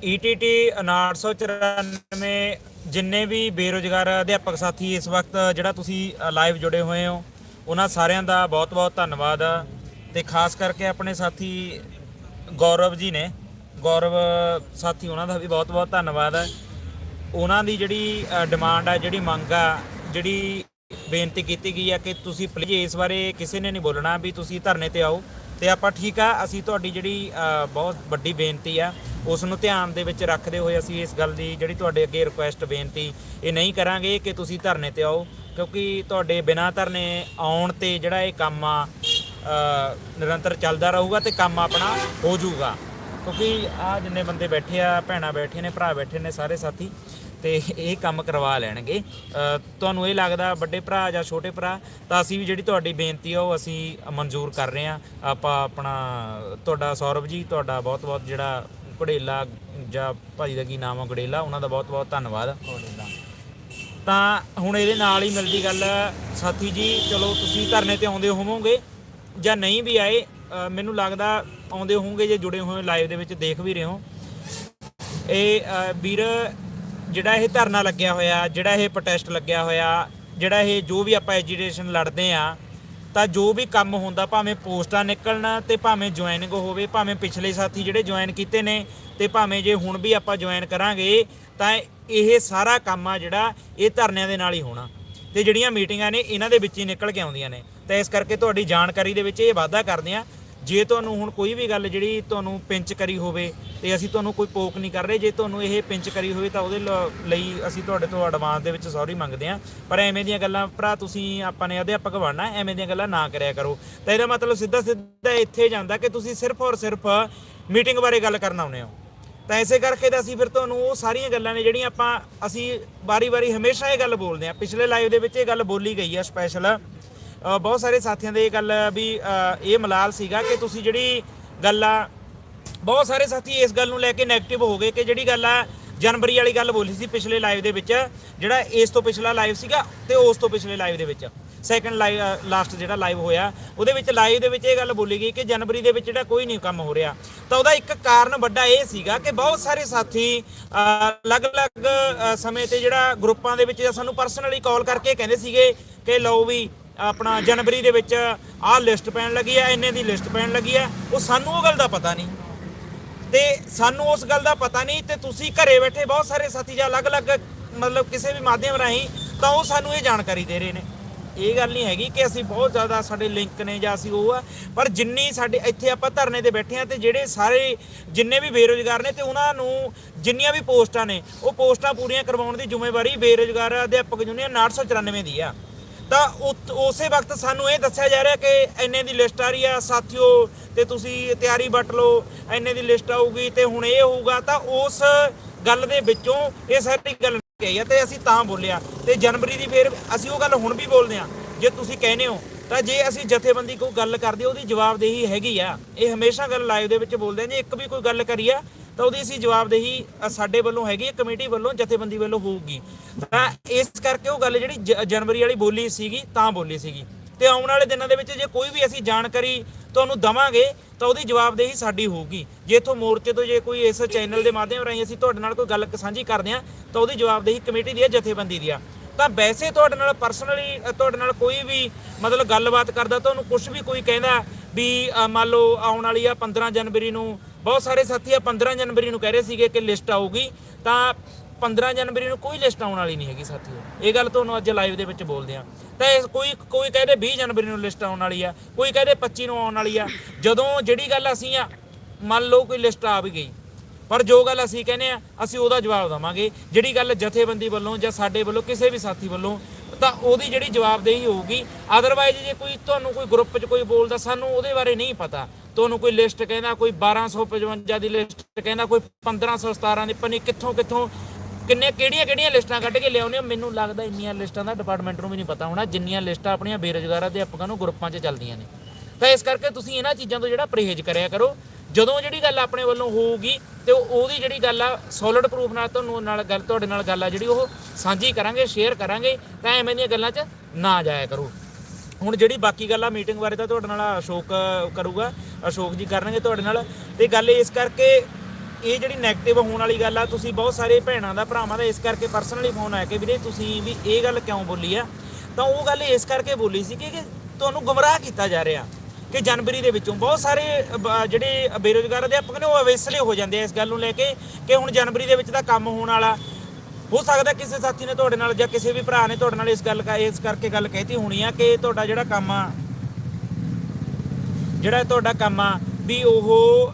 ਈਟੀਟੀ 994 ਜਿੰਨੇ ਵੀ ਬੇਰੋਜ਼ਗਾਰ ਅਧਿਆਪਕ ਸਾਥੀ ਇਸ ਵਕਤ ਜਿਹੜਾ ਤੁਸੀਂ ਲਾਈਵ ਜੁੜੇ ਹੋਏ ਹੋ, ਉਹਨਾਂ ਸਾਰਿਆਂ ਦਾ ਬਹੁਤ-ਬਹੁਤ ਧੰਨਵਾਦ। ਆ ਤੇ ਖਾਸ ਕਰਕੇ ਆਪਣੇ ਸਾਥੀ ਗੌਰਵ ਜੀ ਨੇ, ਗੌਰਵ ਸਾਥੀ ਉਹਨਾਂ ਦਾ ਵੀ ਬਹੁਤ-ਬਹੁਤ ਧੰਨਵਾਦ। ਹੈ ਉਹਨਾਂ ਦੀ ਜਿਹੜੀ ਡਿਮਾਂਡ ਆ, ਜਿਹੜੀ ਮੰਗ ਆ, ਜਿਹੜੀ ਬੇਨਤੀ ਕੀਤੀ ਗਈ ਆ ਕਿ ਤੁਸੀਂ ਪਲੀਜ਼ ਇਸ ਬਾਰੇ ਕਿਸੇ ਨੇ ਨਹੀਂ ਬੋਲਣਾ ਵੀ ਤੁਸੀਂ ਧਰਨੇ ਤੇ ਆਓ। ਤੇ ਆਪਾਂ ਠੀਕ ਆ, ਅਸੀਂ ਤੁਹਾਡੀ ਜਿਹੜੀ ਬਹੁਤ ਵੱਡੀ ਬੇਨਤੀ ਆ, ਉਸ ਨੂੰ ਧਿਆਨ ਦੇ ਵਿੱਚ ਰੱਖਦੇ ਹੋਏ ਅਸੀਂ ਇਸ ਗੱਲ ਦੀ ਜਿਹੜੀ ਤੁਹਾਡੇ ਅੱਗੇ ਰਿਕੁਐਸਟ ਬੇਨਤੀ, ਇਹ ਨਹੀਂ ਕਰਾਂਗੇ ਕਿ ਤੁਸੀਂ ਧਰਨੇ ਤੇ ਆਓ, ਕਿਉਂਕਿ ਤੁਹਾਡੇ ਬਿਨਾਂ ਧਰਨੇ ਆਉਣ ਤੇ ਜਿਹੜਾ ਇਹ ਕੰਮ ਆ ਨਿਰੰਤਰ ਚੱਲਦਾ ਰਹੂਗਾ ਤੇ ਕੰਮ ਆਪਣਾ ਹੋ ਜਾਊਗਾ। ਕਿਉਂਕਿ ਆ ਜਿੰਨੇ ਬੰਦੇ ਬੈਠੇ ਆ, ਭੈਣਾਂ ਬੈਠੇ ਨੇ, ਭਰਾ ਬੈਠੇ ਨੇ, ਸਾਰੇ ਸਾਥੀ ਤੇ ਇਹ ਕੰਮ ਕਰਵਾ ਲੈਣਗੇ। ਤੁਹਾਨੂੰ ਇਹ ਲੱਗਦਾ ਵੱਡੇ ਭਰਾ ਜਾਂ ਛੋਟੇ ਭਰਾ? ਤਾਂ ਅਸੀਂ ਵੀ ਜਿਹੜੀ ਤੁਹਾਡੀ ਬੇਨਤੀ ਆ ਉਹ ਅਸੀਂ ਮਨਜ਼ੂਰ ਕਰ ਰਹੇ ਆ। ਆਪਾਂ ਆਪਣਾ ਤੁਹਾਡਾ ਸੌਰਵ ਜੀ ਤੁਹਾਡਾ ਬਹੁਤ-ਬਹੁਤ ਜਿਹੜਾ ਘੜੇਲਾ ਜਾਂ ਭਾਜੀ ਦਾ ਕੀ ਨਾਮ ਆ ਘੜੇਲਾ ਉਹਨਾਂ ਦਾ ਬਹੁਤ-ਬਹੁਤ ਧੰਨਵਾਦ। ਤਾਂ ਹੁਣ ਇਹਦੇ ਨਾਲ ਹੀ ਮਿਲਦੀ ਗੱਲ ਸਾਥੀ ਜੀ ਚਲੋ ਤੁਸੀਂ ਧਰਨੇ ਤੇ ਆਉਂਦੇ ਹੋਵੋਗੇ ਜਾਂ ਨਹੀਂ ਵੀ ਆਏ ਮੈਨੂੰ ਲੱਗਦਾ ਆਉਂਦੇ ਹੋਵੋਗੇ ਜੇ ਜੁੜੇ ਹੋਏ ਲਾਈਵ ਦੇ ਵਿੱਚ ਦੇਖ ਵੀ ਰਹੇ ਹੋ। ਇਹ ਵੀਰ ਜਿਹੜਾ ਇਹ ਧਰਨਾ ਲੱਗਿਆ ਹੋਇਆ, ਜਿਹੜਾ ਇਹ ਪ੍ਰੋਟੈਸਟ ਲੱਗਿਆ ਹੋਇਆ, ਜਿਹੜਾ ਇਹ ਜੋ ਵੀ ਆਪਾਂ ਐਜੀਟੇਸ਼ਨ ਲੜਦੇ ਆ ਤਾਂ ਜੋ ਵੀ ਕੰਮ ਹੁੰਦਾ, ਭਾਵੇਂ ਪੋਸਟਾਂ ਨਿਕਲਣ ਤੇ ਭਾਵੇਂ ਜੁਆਇਨਿੰਗ ਹੋਵੇ, ਭਾਵੇਂ ਪਿਛਲੇ ਸਾਥੀ ਜਿਹੜੇ ਜੁਆਇਨ ਕੀਤੇ ਨੇ ਤੇ ਭਾਵੇਂ ਜੇ ਹੁਣ ਵੀ ਆਪਾਂ ਜੁਆਇਨ ਕਰਾਂਗੇ, ਤਾਂ ਇਹ ਸਾਰਾ ਕੰਮ ਆ ਜਿਹੜਾ ਇਹ ਧਰਨਿਆਂ ਦੇ ਨਾਲ ਹੀ ਹੋਣਾ। ਤੇ ਜਿਹੜੀਆਂ ਮੀਟਿੰਗਾਂ ਨੇ, ਇਹਨਾਂ ਦੇ ਵਿੱਚ ਹੀ ਨਿਕਲ ਕੇ ਆਉਂਦੀਆਂ ਨੇ। ਤਾਂ ਇਸ ਕਰਕੇ ਤੁਹਾਡੀ ਜਾਣਕਾਰੀ ਦੇ ਵਿੱਚ ਇਹ ਵਾਅਦਾ ਕਰਦੇ ਆ ਜੇ ਤੁਹਾਨੂੰ ਹੁਣ ਕੋਈ ਵੀ ਗੱਲ ਜਿਹੜੀ ਤੁਹਾਨੂੰ ਪਿੰਚ ਕਰੀ ਹੋਵੇ ਤੇ ਅਸੀਂ ਤੁਹਾਨੂੰ ਕੋਈ ਪੋਕ ਨਹੀਂ ਕਰ ਰਹੇ, ਜੇ ਤੁਹਾਨੂੰ ਇਹ ਪਿੰਚ ਕਰੀ ਹੋਵੇ ਤਾਂ ਉਹਦੇ ਲ- ਲਈ ਅਸੀਂ ਤੁਹਾਡੇ ਤੋਂ ਐਡਵਾਂਸ ਦੇ ਵਿੱਚ ਸੌਰੀ ਮੰਗਦੇ ਆ ਪਰ ਐਵੇਂ ਦੀਆਂ ਗੱਲਾਂ, ਭਰਾ ਤੁਸੀਂ ਆਪਾਂ ਨੇ ਅਧਿਆਪਕ ਬਣਨਾ, ਐਵੇਂ ਦੀਆਂ ਗੱਲਾਂ ਨਾ ਕਰਿਆ ਕਰੋ। ਤਾਂ ਇਹਦਾ ਮਤਲਬ ਸਿੱਧਾ ਸਿੱਧਾ ਇੱਥੇ ਜਾਂਦਾ ਕਿ ਤੁਸੀਂ ਸਿਰਫ ਔਰ ਸਿਰਫ ਮੀਟਿੰਗ ਬਾਰੇ ਗੱਲ ਕਰਨ ਆਉਨੇ ਹੋ। ਤਾਂ ਇਸੇ ਕਰਕੇ ਤਾਂ ਅਸੀਂ ਫਿਰ ਤੁਹਾਨੂੰ ਉਹ ਸਾਰੀਆਂ ਗੱਲਾਂ ਨੇ ਜਿਹੜੀਆਂ ਆਪਾਂ, ਅਸੀਂ ਵਾਰੀ-ਵਾਰੀ ਹਮੇਸ਼ਾ ਇਹ ਗੱਲ ਬੋਲਦੇ ਆ ਪਿਛਲੇ ਲਾਈਵ ਦੇ ਵਿੱਚ ਇਹ ਗੱਲ ਬੋਲੀ ਗਈ ਆ ਸਪੈਸ਼ਲ ਬਹੁਤ ਸਾਰੇ ਸਾਥੀਆਂ ਦੇ ਇਹ ਗੱਲ ਵੀ ਇਹ ਮਲਾਲ ਸੀਗਾ ਕਿ ਤੁਸੀਂ ਜਿਹੜੀ ਗੱਲ ਆ, ਬਹੁਤ ਸਾਰੇ ਸਾਥੀ ਇਸ ਗੱਲ ਨੂੰ ਲੈ ਕੇ 네ਗੇਟਿਵ ਹੋ ਗਏ ਕਿ ਜਿਹੜੀ ਗੱਲ ਆ ਜਨਵਰੀ ਵਾਲੀ ਗੱਲ ਬੋਲੀ ਸੀ ਪਿਛਲੇ ਲਾਈਵ ਦੇ ਵਿੱਚ, ਜਿਹੜਾ ਇਸ ਤੋਂ ਪਿਛਲਾ ਲਾਈਵ ਸੀਗਾ ਤੇ ਉਸ ਤੋਂ ਪਿਛਲੇ ਲਾਈਵ ਦੇ ਵਿੱਚ। ਸੈਕੰਡ ਲਾਈਵ ਲਾਸਟ ਜਿਹੜਾ ਲਾਈਵ ਹੋਇਆ, ਉਹਦੇ ਵਿੱਚ ਲਾਈਵ ਦੇ ਵਿੱਚ ਇਹ ਗੱਲ ਬੋਲੀ ਗਈ ਕਿ ਜਨਵਰੀ ਦੇ ਵਿੱਚ ਜਿਹੜਾ ਕੋਈ ਨਹੀਂ ਕੰਮ ਹੋ ਰਿਹਾ। ਤਾਂ ਉਹਦਾ ਇੱਕ ਕਾਰਨ ਵੱਡਾ ਇਹ ਸੀਗਾ ਕਿ ਬਹੁਤ ਸਾਰੇ ਸਾਥੀ ਅਲੱਗ-ਅਲੱਗ ਸਮੇਂ ਤੇ ਜਿਹੜਾ ਗਰੁੱਪਾਂ ਦੇ ਵਿੱਚ ਜਾਂ ਸਾਨੂੰ ਪਰਸਨਲੀ ਕਾਲ ਕਰਕੇ ਕਹਿੰਦੇ ਸੀਗੇ ਕਿ ਲਓ ਵੀ ਆਪਣਾ ਜਨਵਰੀ ਦੇ ਵਿੱਚ ਆਹ ਲਿਸਟ ਪੈਣ ਲੱਗੀ ਆ ਇੰਨੇ ਦੀ ਲਿਸਟ ਪੈਣ ਲੱਗੀ ਆ ਉਹ ਸਾਨੂੰ ਉਹ ਗੱਲ ਦਾ ਪਤਾ ਨਹੀਂ। ਤੇ ਸਾਨੂੰ ਉਸ ਗੱਲ ਦਾ ਪਤਾ ਨਹੀਂ ਤੇ ਤੁਸੀਂ ਘਰੇ ਬੈਠੇ ਬਹੁਤ ਸਾਰੇ ਸਾਥੀ ਜਾਂ ਅਲੱਗ-ਅਲੱਗ ਮਤਲਬ ਕਿਸੇ ਵੀ ਮਾਧਿਅਮ ਰਾਹੀਂ ਤਾਂ ਉਹ ਸਾਨੂੰ ਇਹ ਜਾਣਕਾਰੀ ਦੇ ਰਹੇ ਨੇ। ਇਹ ਗੱਲ ਨਹੀਂ ਹੈਗੀ ਕਿ ਅਸੀਂ ਬਹੁਤ ਜ਼ਿਆਦਾ ਸਾਡੇ ਲਿੰਕ ਨੇ ਜਾਂ ਅਸੀਂ ਉਹ ਆ, ਪਰ ਜਿੰਨੀ ਸਾਡੇ ਇੱਥੇ ਆਪਾਂ ਧਰਨੇ ਤੇ ਬੈਠੇ ਆ ਤੇ ਜਿਹੜੇ ਸਾਰੇ ਜਿੰਨੇ ਵੀ ਬੇਰੋਜ਼ਗਾਰ ਨੇ ਤੇ ਉਹਨਾਂ ਨੂੰ ਜਿੰਨੀਆਂ ਵੀ ਪੋਸਟਾਂ ਨੇ, ਉਹ ਪੋਸਟਾਂ ਪੂਰੀਆਂ ਕਰਵਾਉਣ ਦੀ ਜ਼ਿੰਮੇਵਾਰੀ ਬੇਰੋਜ਼ਗਾਰ ਅਧਿਆਪਕ ਯੂਨੀਅਨ 994 ਦੀ ਆ। ਤਾਂ ਉਤ- ਉਸੇ ਵਕਤ ਸਾਨੂੰ ਇਹ ਦੱਸਿਆ ਜਾ ਰਿਹਾ ਕਿ ਇੰਨੇ ਦੀ ਲਿਸਟ ਆ ਰਹੀ ਆ, ਸਾਥੀਓ, ਤੇ ਤੁਸੀਂ ਤਿਆਰੀ ਵੱਟ ਲਓ, ਇੰਨੇ ਦੀ ਲਿਸਟ ਆਊਗੀ ਤੇ ਹੁਣ ਇਹ ਹੋਊਗਾ, ਤਾਂ ਉਸ ਗੱਲ ਦੇ ਵਿੱਚੋਂ ਇਹ ਸਾਰੀ ਗੱਲ ਕਹੀ ਆ ਤੇ ਅਸੀਂ ਤਾਂ ਬੋਲਿਆ। ਤੇ ਜਨਵਰੀ ਦੀ ਫੇਰ ਅਸੀਂ ਉਹ ਗੱਲ ਹੁਣ ਵੀ ਬੋਲਦੇ ਆ। ਜੇ ਤੁਸੀਂ ਕਹਿੰਦੇ ਹੋ, ਤਾਂ ਜੇ ਅਸੀਂ ਜਥੇਬੰਦੀ ਕੋਈ ਗੱਲ ਕਰਦੇ, ਉਹਦੀ ਜਵਾਬਦੇਹੀ ਹੈਗੀ ਆ। ਇਹ ਹਮੇਸ਼ਾ ਗੱਲ ਲਾਈਵ ਦੇ ਵਿੱਚ ਬੋਲਦੇ ਆ, ਜੇ ਇੱਕ ਵੀ ਕੋਈ ਗੱਲ ਕਰੀ ਆ ਤਾਂ ਉਹਦੀ ਅਸੀਂ ਜਵਾਬਦੇਹੀ ਸਾਡੇ ਵੱਲੋਂ ਹੈਗੀ ਹੈ, ਕਮੇਟੀ ਵੱਲੋਂ, ਜਥੇਬੰਦੀ ਵੱਲੋਂ ਹੋਊਗੀ। ਤਾਂ ਇਸ ਕਰਕੇ ਉਹ ਗੱਲ ਜਿਹੜੀ ਜ- ਜਨਵਰੀ ਵਾਲੀ ਬੋਲੀ ਸੀਗੀ, ਤਾਂ ਬੋਲੀ ਸੀਗੀ। ਤੇ ਆਉਣ ਵਾਲੇ ਦਿਨਾਂ ਦੇ ਵਿੱਚ ਜੇ ਕੋਈ ਵੀ ਅਸੀਂ ਜਾਣਕਾਰੀ ਤੁਹਾਨੂੰ ਦਵਾਂਗੇ, ਤਾਂ ਉਹਦੀ ਜਵਾਬਦੇਹੀ ਸਾਡੀ ਹੋਊਗੀ। ਜੇ ਇਥੋਂ ਮੋਰਚੇ ਤੋਂ ਜੇ ਕੋਈ ਇਸ ਚੈਨਲ ਦੇ ਮਾਧਿਅਮ ਰਾਹੀਂ ਅਸੀਂ ਤੁਹਾਡੇ ਨਾਲ ਕੋਈ ਗੱਲ ਸਾਂਝੀ ਕਰਦੇ ਹਾਂ, ਤਾਂ ਉਹਦੀ ਜਵਾਬਦੇਹੀ ਕਮੇਟੀ ਦੀ ਹੈ, ਜਥੇਬੰਦੀ ਦੀ ਆ। ਤਾਂ ਵੈਸੇ ਤੁਹਾਡੇ ਨਾਲ ਪਰਸਨਲੀ ਤੁਹਾਡੇ ਨਾਲ ਕੋਈ ਵੀ ਮਤਲਬ ਗੱਲਬਾਤ ਕਰਦਾ ਤੁਹਾਨੂੰ ਕੁਝ ਵੀ ਕੋਈ ਕਹਿੰਦਾ ਵੀ ਮੰਨ ਲਓ ਆਉਣ ਵਾਲੀ ਆ 15 ਜਨਵਰੀ ਨੂੰ ਬਹੁਤ ਸਾਰੇ ਸਾਥੀ ਆ 15 ਜਨਵਰੀ ਨੂੰ ਕਹਿ ਰਹੇ ਸੀਗੇ ਕਿ ਲਿਸਟ ਆਊਗੀ, ਤਾਂ 15 ਜਨਵਰੀ ਨੂੰ ਕੋਈ ਲਿਸਟ ਆਉਣ ਵਾਲੀ ਨਹੀਂ ਹੈਗੀ ਸਾਥੀਓ। ਇਹ ਗੱਲ ਤੁਹਾਨੂੰ ਅੱਜ ਲਾਈਵ ਦੇ ਵਿੱਚ ਬੋਲਦੇ ਆ ਤਾਂ ਇਹ ਕੋਈ ਕੋਈ ਕਹਦੇ 20 ਜਨਵਰੀ ਨੂੰ ਲਿਸਟ ਆਉਣ ਵਾਲੀ ਆ, ਕੋਈ ਕਹਦੇ 25 ਨੂੰ ਆਉਣ ਵਾਲੀ ਆ। ਜਦੋਂ ਜਿਹੜੀ ਗੱਲ ਅਸੀਂ ਆ, ਮੰਨ ਲਓ ਕੋਈ ਲਿਸਟ ਆ ਵੀ ਗਈ, ਪਰ ਜੋ ਗੱਲ ਅਸੀਂ ਕਹਿੰਦੇ ਆ, ਅਸੀਂ ਉਹਦਾ ਜਵਾਬ ਦਵਾਂਗੇ। ਜਿਹੜੀ ਗੱਲ ਜਥੇਬੰਦੀ ਵੱਲੋਂ ਜਾਂ ਸਾਡੇ ਵੱਲੋਂ, ਕਿਸੇ ਵੀ ਸਾਥੀ ਵੱਲੋਂ ਤਾਂ ਉਹਦੀ ਜਿਹੜੀ ਜਵਾਬਦੇਹੀ ਹੋਊਗੀ ਅਦਰਵਾਈਜ਼ ਜੇ ਕੋਈ ਤੁਹਾਨੂੰ ਕੋਈ ਗਰੁੱਪ 'ਚ ਕੋਈ ਬੋਲਦਾ, ਸਾਨੂੰ ਉਹਦੇ ਬਾਰੇ ਨਹੀਂ ਪਤਾ। ਤੁਹਾਨੂੰ ਕੋਈ ਲਿਸਟ ਕਹਿੰਦਾ, ਕੋਈ 1255 ਦੀ ਲਿਸਟ ਕਹਿੰਦਾ, ਕੋਈ 1517 ਦੀ ਪਨੀ ਕਿੱਥੋਂ ਕਿੱਥੋਂ ਕਿੰਨੇ ਕਿਹੜੀਆਂ ਕਿਹੜੀਆਂ ਲਿਸਟਾਂ ਕੱਢ ਕੇ ਲਿਆਉਂਦੇ ਹੋ? ਮੈਨੂੰ ਲੱਗਦਾ ਇੰਨੀਆਂ ਲਿਸਟਾਂ ਦਾ ਡਿਪਾਰਟਮੈਂਟ ਨੂੰ ਵੀ ਨਹੀਂ ਪਤਾ ਹੋਣਾ, ਜਿੰਨੀਆਂ ਲਿਸਟਾਂ ਆਪਣੀਆਂ ਬੇਰੁਜ਼ਗਾਰ ਅਧਿਆਪਕਾਂ ਨੂੰ ਗਰੁੱਪਾਂ 'ਚ ਚੱਲਦੀਆਂ ਨੇ। ਤਾਂ ਇਸ ਕਰਕੇ ਤੁਸੀਂ ਇਹਨਾਂ ਚੀਜ਼ਾਂ ਤੋਂ ਜਿਹੜਾ ਪਰਹੇਜ਼ ਕਰਿਆ ਕਰੋ। ਜਦੋਂ ਜਿਹੜੀ ਗੱਲ ਆਪਣੇ ਵੱਲੋਂ ਹੋਊਗੀ ਤੇ ਉਹਦੀ ਜਿਹੜੀ ਗੱਲ ਆ ਸੋਲਿਡ ਪ੍ਰੂਫ ਨਾਲ ਤੁਹਾਨੂੰ ਨਾਲ ਗੱਲ, ਤੁਹਾਡੇ ਨਾਲ ਗੱਲ ਆ ਜਿਹੜੀ ਉਹ ਸਾਂਝੀ ਕਰਾਂਗੇ ਸ਼ੇਅਰ ਕਰਾਂਗੇ, ਤਾਂ ਐਵੇਂ ਦੀਆਂ ਗੱਲਾਂ 'ਚ ਨਾ ਜਾਇਆ ਕਰੋ। ਹੁਣ ਜਿਹੜੀ ਬਾਕੀ ਗੱਲ ਆ ਮੀਟਿੰਗ ਬਾਰੇ ਤਾਂ ਤੁਹਾਡੇ ਨਾਲ ਅਸ਼ੋਕ ਕਰੂਗਾ, ਅਸ਼ੋਕ ਜੀ ਕਰਨਗੇ ਤੁਹਾਡੇ ਨਾਲ। ਤੇ ਗੱਲ ਇਸ ਕਰਕੇ, ਇਹ ਜਿਹੜੀ 네ਗੇਟਿਵ ਹੋਣ ਵਾਲੀ ਗੱਲ ਆ, ਤੁਸੀਂ ਬਹੁਤ ਸਾਰੇ ਭੈਣਾਂ ਦਾ, ਭਰਾਵਾਂ ਦਾ ਇਸ ਕਰਕੇ ਪਰਸਨਲੀ ਫੋਨ ਆਇਆ ਕਿ ਵੀਰੇ ਤੁਸੀਂ ਵੀ ਇਹ ਗੱਲ ਕਿਉਂ ਬੋਲੀ ਆ? ਤਾਂ ਉਹ ਗੱਲ ਇਸ ਕਰਕੇ ਬੋਲੀ ਸੀ ਕਿ ਤੁਹਾਨੂੰ ਗੁੰਮਰਾਹ ਕੀਤਾ ਜਾ ਰਿਹਾ। ਕਿ ਜਨਵਰੀ ਦੇ ਵਿੱਚੋਂ ਬਹੁਤ ਸਾਰੇ ਜਿਹੜੇ ਬੇਰੋਜ਼ਗਾਰ ਅਧਿਆਪਕ ਨੇ ਉਹ ਅਵੇਸਲੇ ਹੋ ਜਾਂਦੇ ਆ ਇਸ ਗੱਲ ਨੂੰ ਲੈ ਕੇ ਕਿ ਹੁਣ ਜਨਵਰੀ ਦੇ ਵਿੱਚ ਤਾਂ ਕੰਮ ਹੋਣ ਵਾਲਾ। ਹੋ ਸਕਦਾ ਕਿਸੇ ਸਾਥੀ ਨੇ ਤੁਹਾਡੇ ਨਾਲ ਜਾਂ ਕਿਸੇ ਵੀ ਭਰਾ ਨੇ ਤੁਹਾਡੇ ਨਾਲ ਇਸ ਗੱਲ ਇਸ ਕਰਕੇ ਗੱਲ ਕਹਿਤੀ ਹੋਣੀ ਆ ਕਿ ਤੁਹਾਡਾ ਜਿਹੜਾ ਕੰਮ ਆ, ਜਿਹੜਾ ਤੁਹਾਡਾ ਕੰਮ ਆ ਵੀ ਉਹ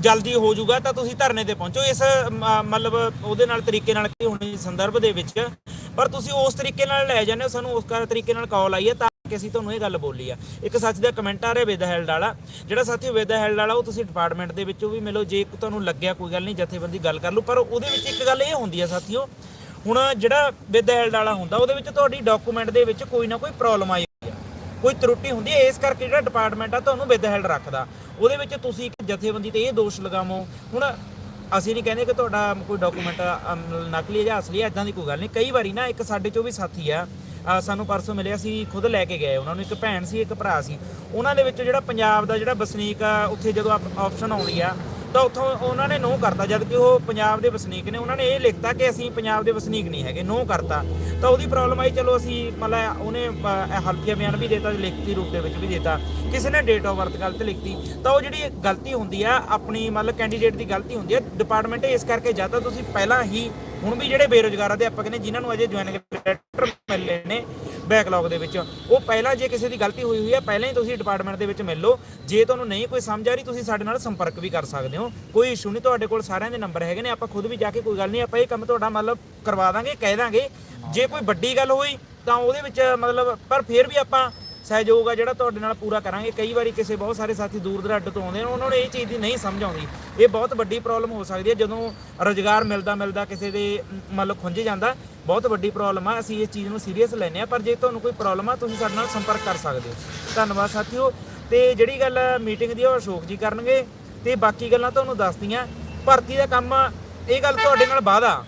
ਜਲਦੀ ਹੋ ਜਾਊਗਾ ਤਾਂ ਤੁਸੀਂ ਧਰਨੇ ਤੇ ਪਹੁੰਚੋ। ਇਸ ਮਤਲਬ ਉਹਦੇ ਨਾਲ ਤਰੀਕੇ ਨਾਲ ਕੀ ਹੋਣੀ ਸੰਦਰਭ ਦੇ ਵਿੱਚ, ਪਰ ਤੁਸੀਂ ਉਸ ਤਰੀਕੇ ਨਾਲ ਲੈ ਜਾਂਦੇ ਹੋ, ਸਾਨੂੰ ਉਸ ਕਰ ਤਰੀਕੇ ਨਾਲ ਕਾਲ ਆਈ ਹੈ ਤਾਂ ਕਿ ਅਸੀਂ ਤੁਹਾਨੂੰ ਇਹ ਗੱਲ ਬੋਲੀ ਆ। ਇੱਕ ਸੱਚ ਦਾ ਕਮੈਂਟ ਆ ਰਿਹਾ ਵੇਦਾ ਹੈਲਡ ਵਾਲਾ। ਜਿਹੜਾ ਸਾਥੀ ਵੇਦਾ ਹੈਲਡ ਵਾਲਾ, ਉਹ ਤੁਸੀਂ ਡਿਪਾਰਟਮੈਂਟ ਦੇ ਵਿੱਚੋਂ ਵੀ ਮਿਲੋ ਜੇ ਤੁਹਾਨੂੰ ਲੱਗਿਆ ਕੋਈ ਗੱਲ ਨਹੀਂ, ਜਥੇਬੰਦੀ ਗੱਲ ਕਰ ਲਓ। ਪਰ ਉਹਦੇ ਵਿੱਚ ਇੱਕ ਗੱਲ ਇਹ ਹੁੰਦੀ ਆ ਸਾਥੀਓ, ਹੁਣ ਜਿਹੜਾ ਵੇਦਾ ਹੈਲਡ ਵਾਲਾ ਹੁੰਦਾ, ਉਹਦੇ ਵਿੱਚ ਤੁਹਾਡੀ ਡਾਕੂਮੈਂਟ ਦੇ ਵਿੱਚ ਕੋਈ ਨਾ ਕੋਈ ਪ੍ਰੋਬਲਮ ਆਈ ਹੋਈ ਕੋਈ ਤਰੁੱਟੀ ਹੁੰਦੀ ਹੈ ਇਸ ਕਰਕੇ ਜਿਹੜਾ ਡਿਪਾਰਟਮੈਂਟ ਆ, ਤੁਹਾਨੂੰ ਵਿਦ ਹੈਲਡ ਰੱਖਦਾ। ਉਹਦੇ ਵਿੱਚ ਤੁਸੀਂ ਇੱਕ ਜਥੇਬੰਦੀ ਤੇ ਇਹ ਦੋਸ਼ ਲਗਾਵੋ। ਹੁਣ ਅਸੀਂ ਨਹੀਂ ਕਹਿੰਦੇ ਕਿ ਤੁਹਾਡਾ ਕੋਈ ਡਾਕੂਮੈਂਟ ਨਕਲੀ ਜਾਂ ਅਸਲੀ ਹੈ ਇਦਾਂ ਦੀ ਕੋਈ ਗੱਲ ਨਹੀਂ। ਕਈ ਵਾਰੀ ਨਾ ਇੱਕ ਸਾਡੇ ਚੋਂ ਵੀ ਸਾਥੀ ਆ ਸਾਨੂੰ ਪਰਸੋਂ ਮਿਲੇ ਅਸੀਂ ਖੁਦ ਲੈ ਕੇ ਗਏ। ਉਹਨਾਂ ਨੂੰ ਇੱਕ ਭੈਣ ਸੀ ਇੱਕ ਭਰਾ ਸੀ। ਉਹਨਾਂ ਦੇ ਵਿੱਚੋਂ ਜਿਹੜਾ ਪੰਜਾਬ ਦਾ ਜਿਹੜਾ ਵਸਨੀਕ ਆ ਉੱਥੇ ਜਦੋਂ ਆਪਸ਼ਨ ਆਉਂਦੀ ਆ ਤਾਂ ਉੱਥੋਂ ਉਹਨਾਂ ਨੇ ਨੋ ਕਰਤਾ। ਜਦ ਕਿ ਉਹ ਪੰਜਾਬ ਦੇ ਵਸਨੀਕ ਨੇ ਉਹਨਾਂ ਨੇ ਇਹ ਲਿਖਤਾ ਕਿ ਅਸੀਂ ਪੰਜਾਬ ਦੇ ਵਸਨੀਕ ਨਹੀਂ ਹੈਗੇ ਨੋ ਕਰਤਾ। ਤਾਂ ਉਹਦੀ ਪ੍ਰੋਬਲਮ ਆਈ ਚਲੋ ਅਸੀਂ ਮਤਲਬ ਉਹਨੇ ਅਹ, ਹਲਫੀਆ ਬਿਆਨ ਵੀ ਦਿੱਤਾ ਲਿਖਤੀ ਰੂਪ ਦੇ ਵਿੱਚ ਵੀ ਦਿੱਤਾ। ਕਿਸੇ ਨੇ ਡੇਟ ਆਫ ਬਰਥ ਗਲਤ ਲਿਖਤੀ। ਤਾਂ ਉਹ ਜਿਹੜੀ ਗਲਤੀ ਹੁੰਦੀ ਆ ਆਪਣੀ ਮਤਲਬ ਕੈਂਡੀਡੇਟ ਦੀ ਗਲਤੀ ਹੁੰਦੀ ਆ ਡਿਪਾਰਟਮੈਂਟ ਇਸ ਕਰਕੇ ਜਾਂ ਤਾਂ ਤੁਸੀਂ ਪਹਿਲਾਂ ਹੀ ਹੁਣ ਵੀ ਜਿਹੜੇ ਬੇਰੋਜ਼ਗਾਰ ਅਧਿਆਪਕ ਨੇ ਜਿਨ੍ਹਾਂ ਨੂੰ ਅਜੇ ਜੁਆਇਨਿੰਗ ਲੈਟਰ ਮਿਲੇ ਨੇ ਬੈਕਲੌਗ ਦੇ ਵਿੱਚ, ਉਹ ਪਹਿਲਾਂ ਜੇ ਕਿਸੇ ਦੀ ਗਲਤੀ ਹੋਈ ਹੋਈ ਹੈ ਪਹਿਲਾਂ ਹੀ ਤੁਸੀਂ ਡਿਪਾਰਟਮੈਂਟ ਦੇ ਵਿੱਚ ਮਿਲ ਲਓ। ਜੇ ਤੁਹਾਨੂੰ ਨਹੀਂ ਕੋਈ ਸਮਝ ਆ ਰਹੀ, ਤੁਸੀਂ ਸਾਡੇ ਨਾਲ ਸੰਪਰਕ ਵੀ ਕਰ ਸਕਦੇ ਹੋ। ਕੋਈ ਇਸ਼ੂ ਨਹੀਂ, ਤੁਹਾਡੇ ਕੋਲ ਸਾਰਿਆਂ ਦੇ ਨੰਬਰ ਹੈਗੇ ਨੇ, ਆਪਾਂ ਖੁਦ ਵੀ ਜਾ ਕੇ ਕੋਈ ਗੱਲ ਨਹੀਂ, ਆਪਾਂ ਇਹ ਕੰਮ ਤੁਹਾਡਾ ਮਤਲਬ ਕਰਵਾ ਦਾਂਗੇ, ਕਹਿ ਦਾਂਗੇ। ਜੇ ਕੋਈ ਵੱਡੀ ਗੱਲ ਹੋਈ, ਤਾਂ ਉਹਦੇ ਵਿੱਚ ਮਤਲਬ, ਪਰ ਫਿਰ ਵੀ ਆਪਾਂ ਸਹਿਯੋਗ ਆ ਜਿਹੜਾ ਤੁਹਾਡੇ ਨਾਲ ਪੂਰਾ ਕਰਾਂਗੇ। ਕਈ ਵਾਰੀ ਕਿਸੇ ਬਹੁਤ ਸਾਰੇ ਸਾਥੀ ਦੂਰ ਦਰਾਡੇ ਤੋਂ ਆਉਂਦੇ ਨੇ, ਉਹਨਾਂ ਨੂੰ ਇਹ ਚੀਜ਼ ਦੀ ਨਹੀਂ ਸਮਝ ਆਉਂਦੀ। ਇਹ ਬਹੁਤ ਵੱਡੀ ਪ੍ਰੋਬਲਮ ਹੋ ਸਕਦੀ ਹੈ। ਜਦੋਂ ਰੋਜ਼ਗਾਰ ਮਿਲਦਾ ਮਿਲਦਾ ਕਿਸੇ ਦੇ ਮਤਲਬ ਖੁੰਝ ਜਾਂਦਾ, ਬਹੁਤ ਵੱਡੀ ਪ੍ਰੋਬਲਮ ਆ। ਅਸੀਂ ਇਸ ਚੀਜ਼ ਨੂੰ ਸੀਰੀਅਸ ਲੈਨੇ ਆ ਪਰ ਜੇ ਤੁਹਾਨੂੰ ਕੋਈ ਪ੍ਰੋਬਲਮ ਆ, ਤੁਸੀਂ ਸਾਡੇ ਨਾਲ ਸੰਪਰਕ ਕਰ ਸਕਦੇ ਹੋ। ਧੰਨਵਾਦ ਸਾਥੀਓ। ਤੇ ਜਿਹੜੀ ਗੱਲ ਮੀਟਿੰਗ ਦੀ ਉਹ ਅਸ਼ੋਕ ਜੀ ਕਰਨਗੇ। ਤੇ ਬਾਕੀ ਗੱਲਾਂ ਤੁਹਾਨੂੰ ਦੱਸਦੀਆਂ। ਭਰਤੀ ਦਾ ਕੰਮ ਇਹ ਗੱਲ ਤੁਹਾਡੇ ਨਾਲ ਵਾਅਦਾ।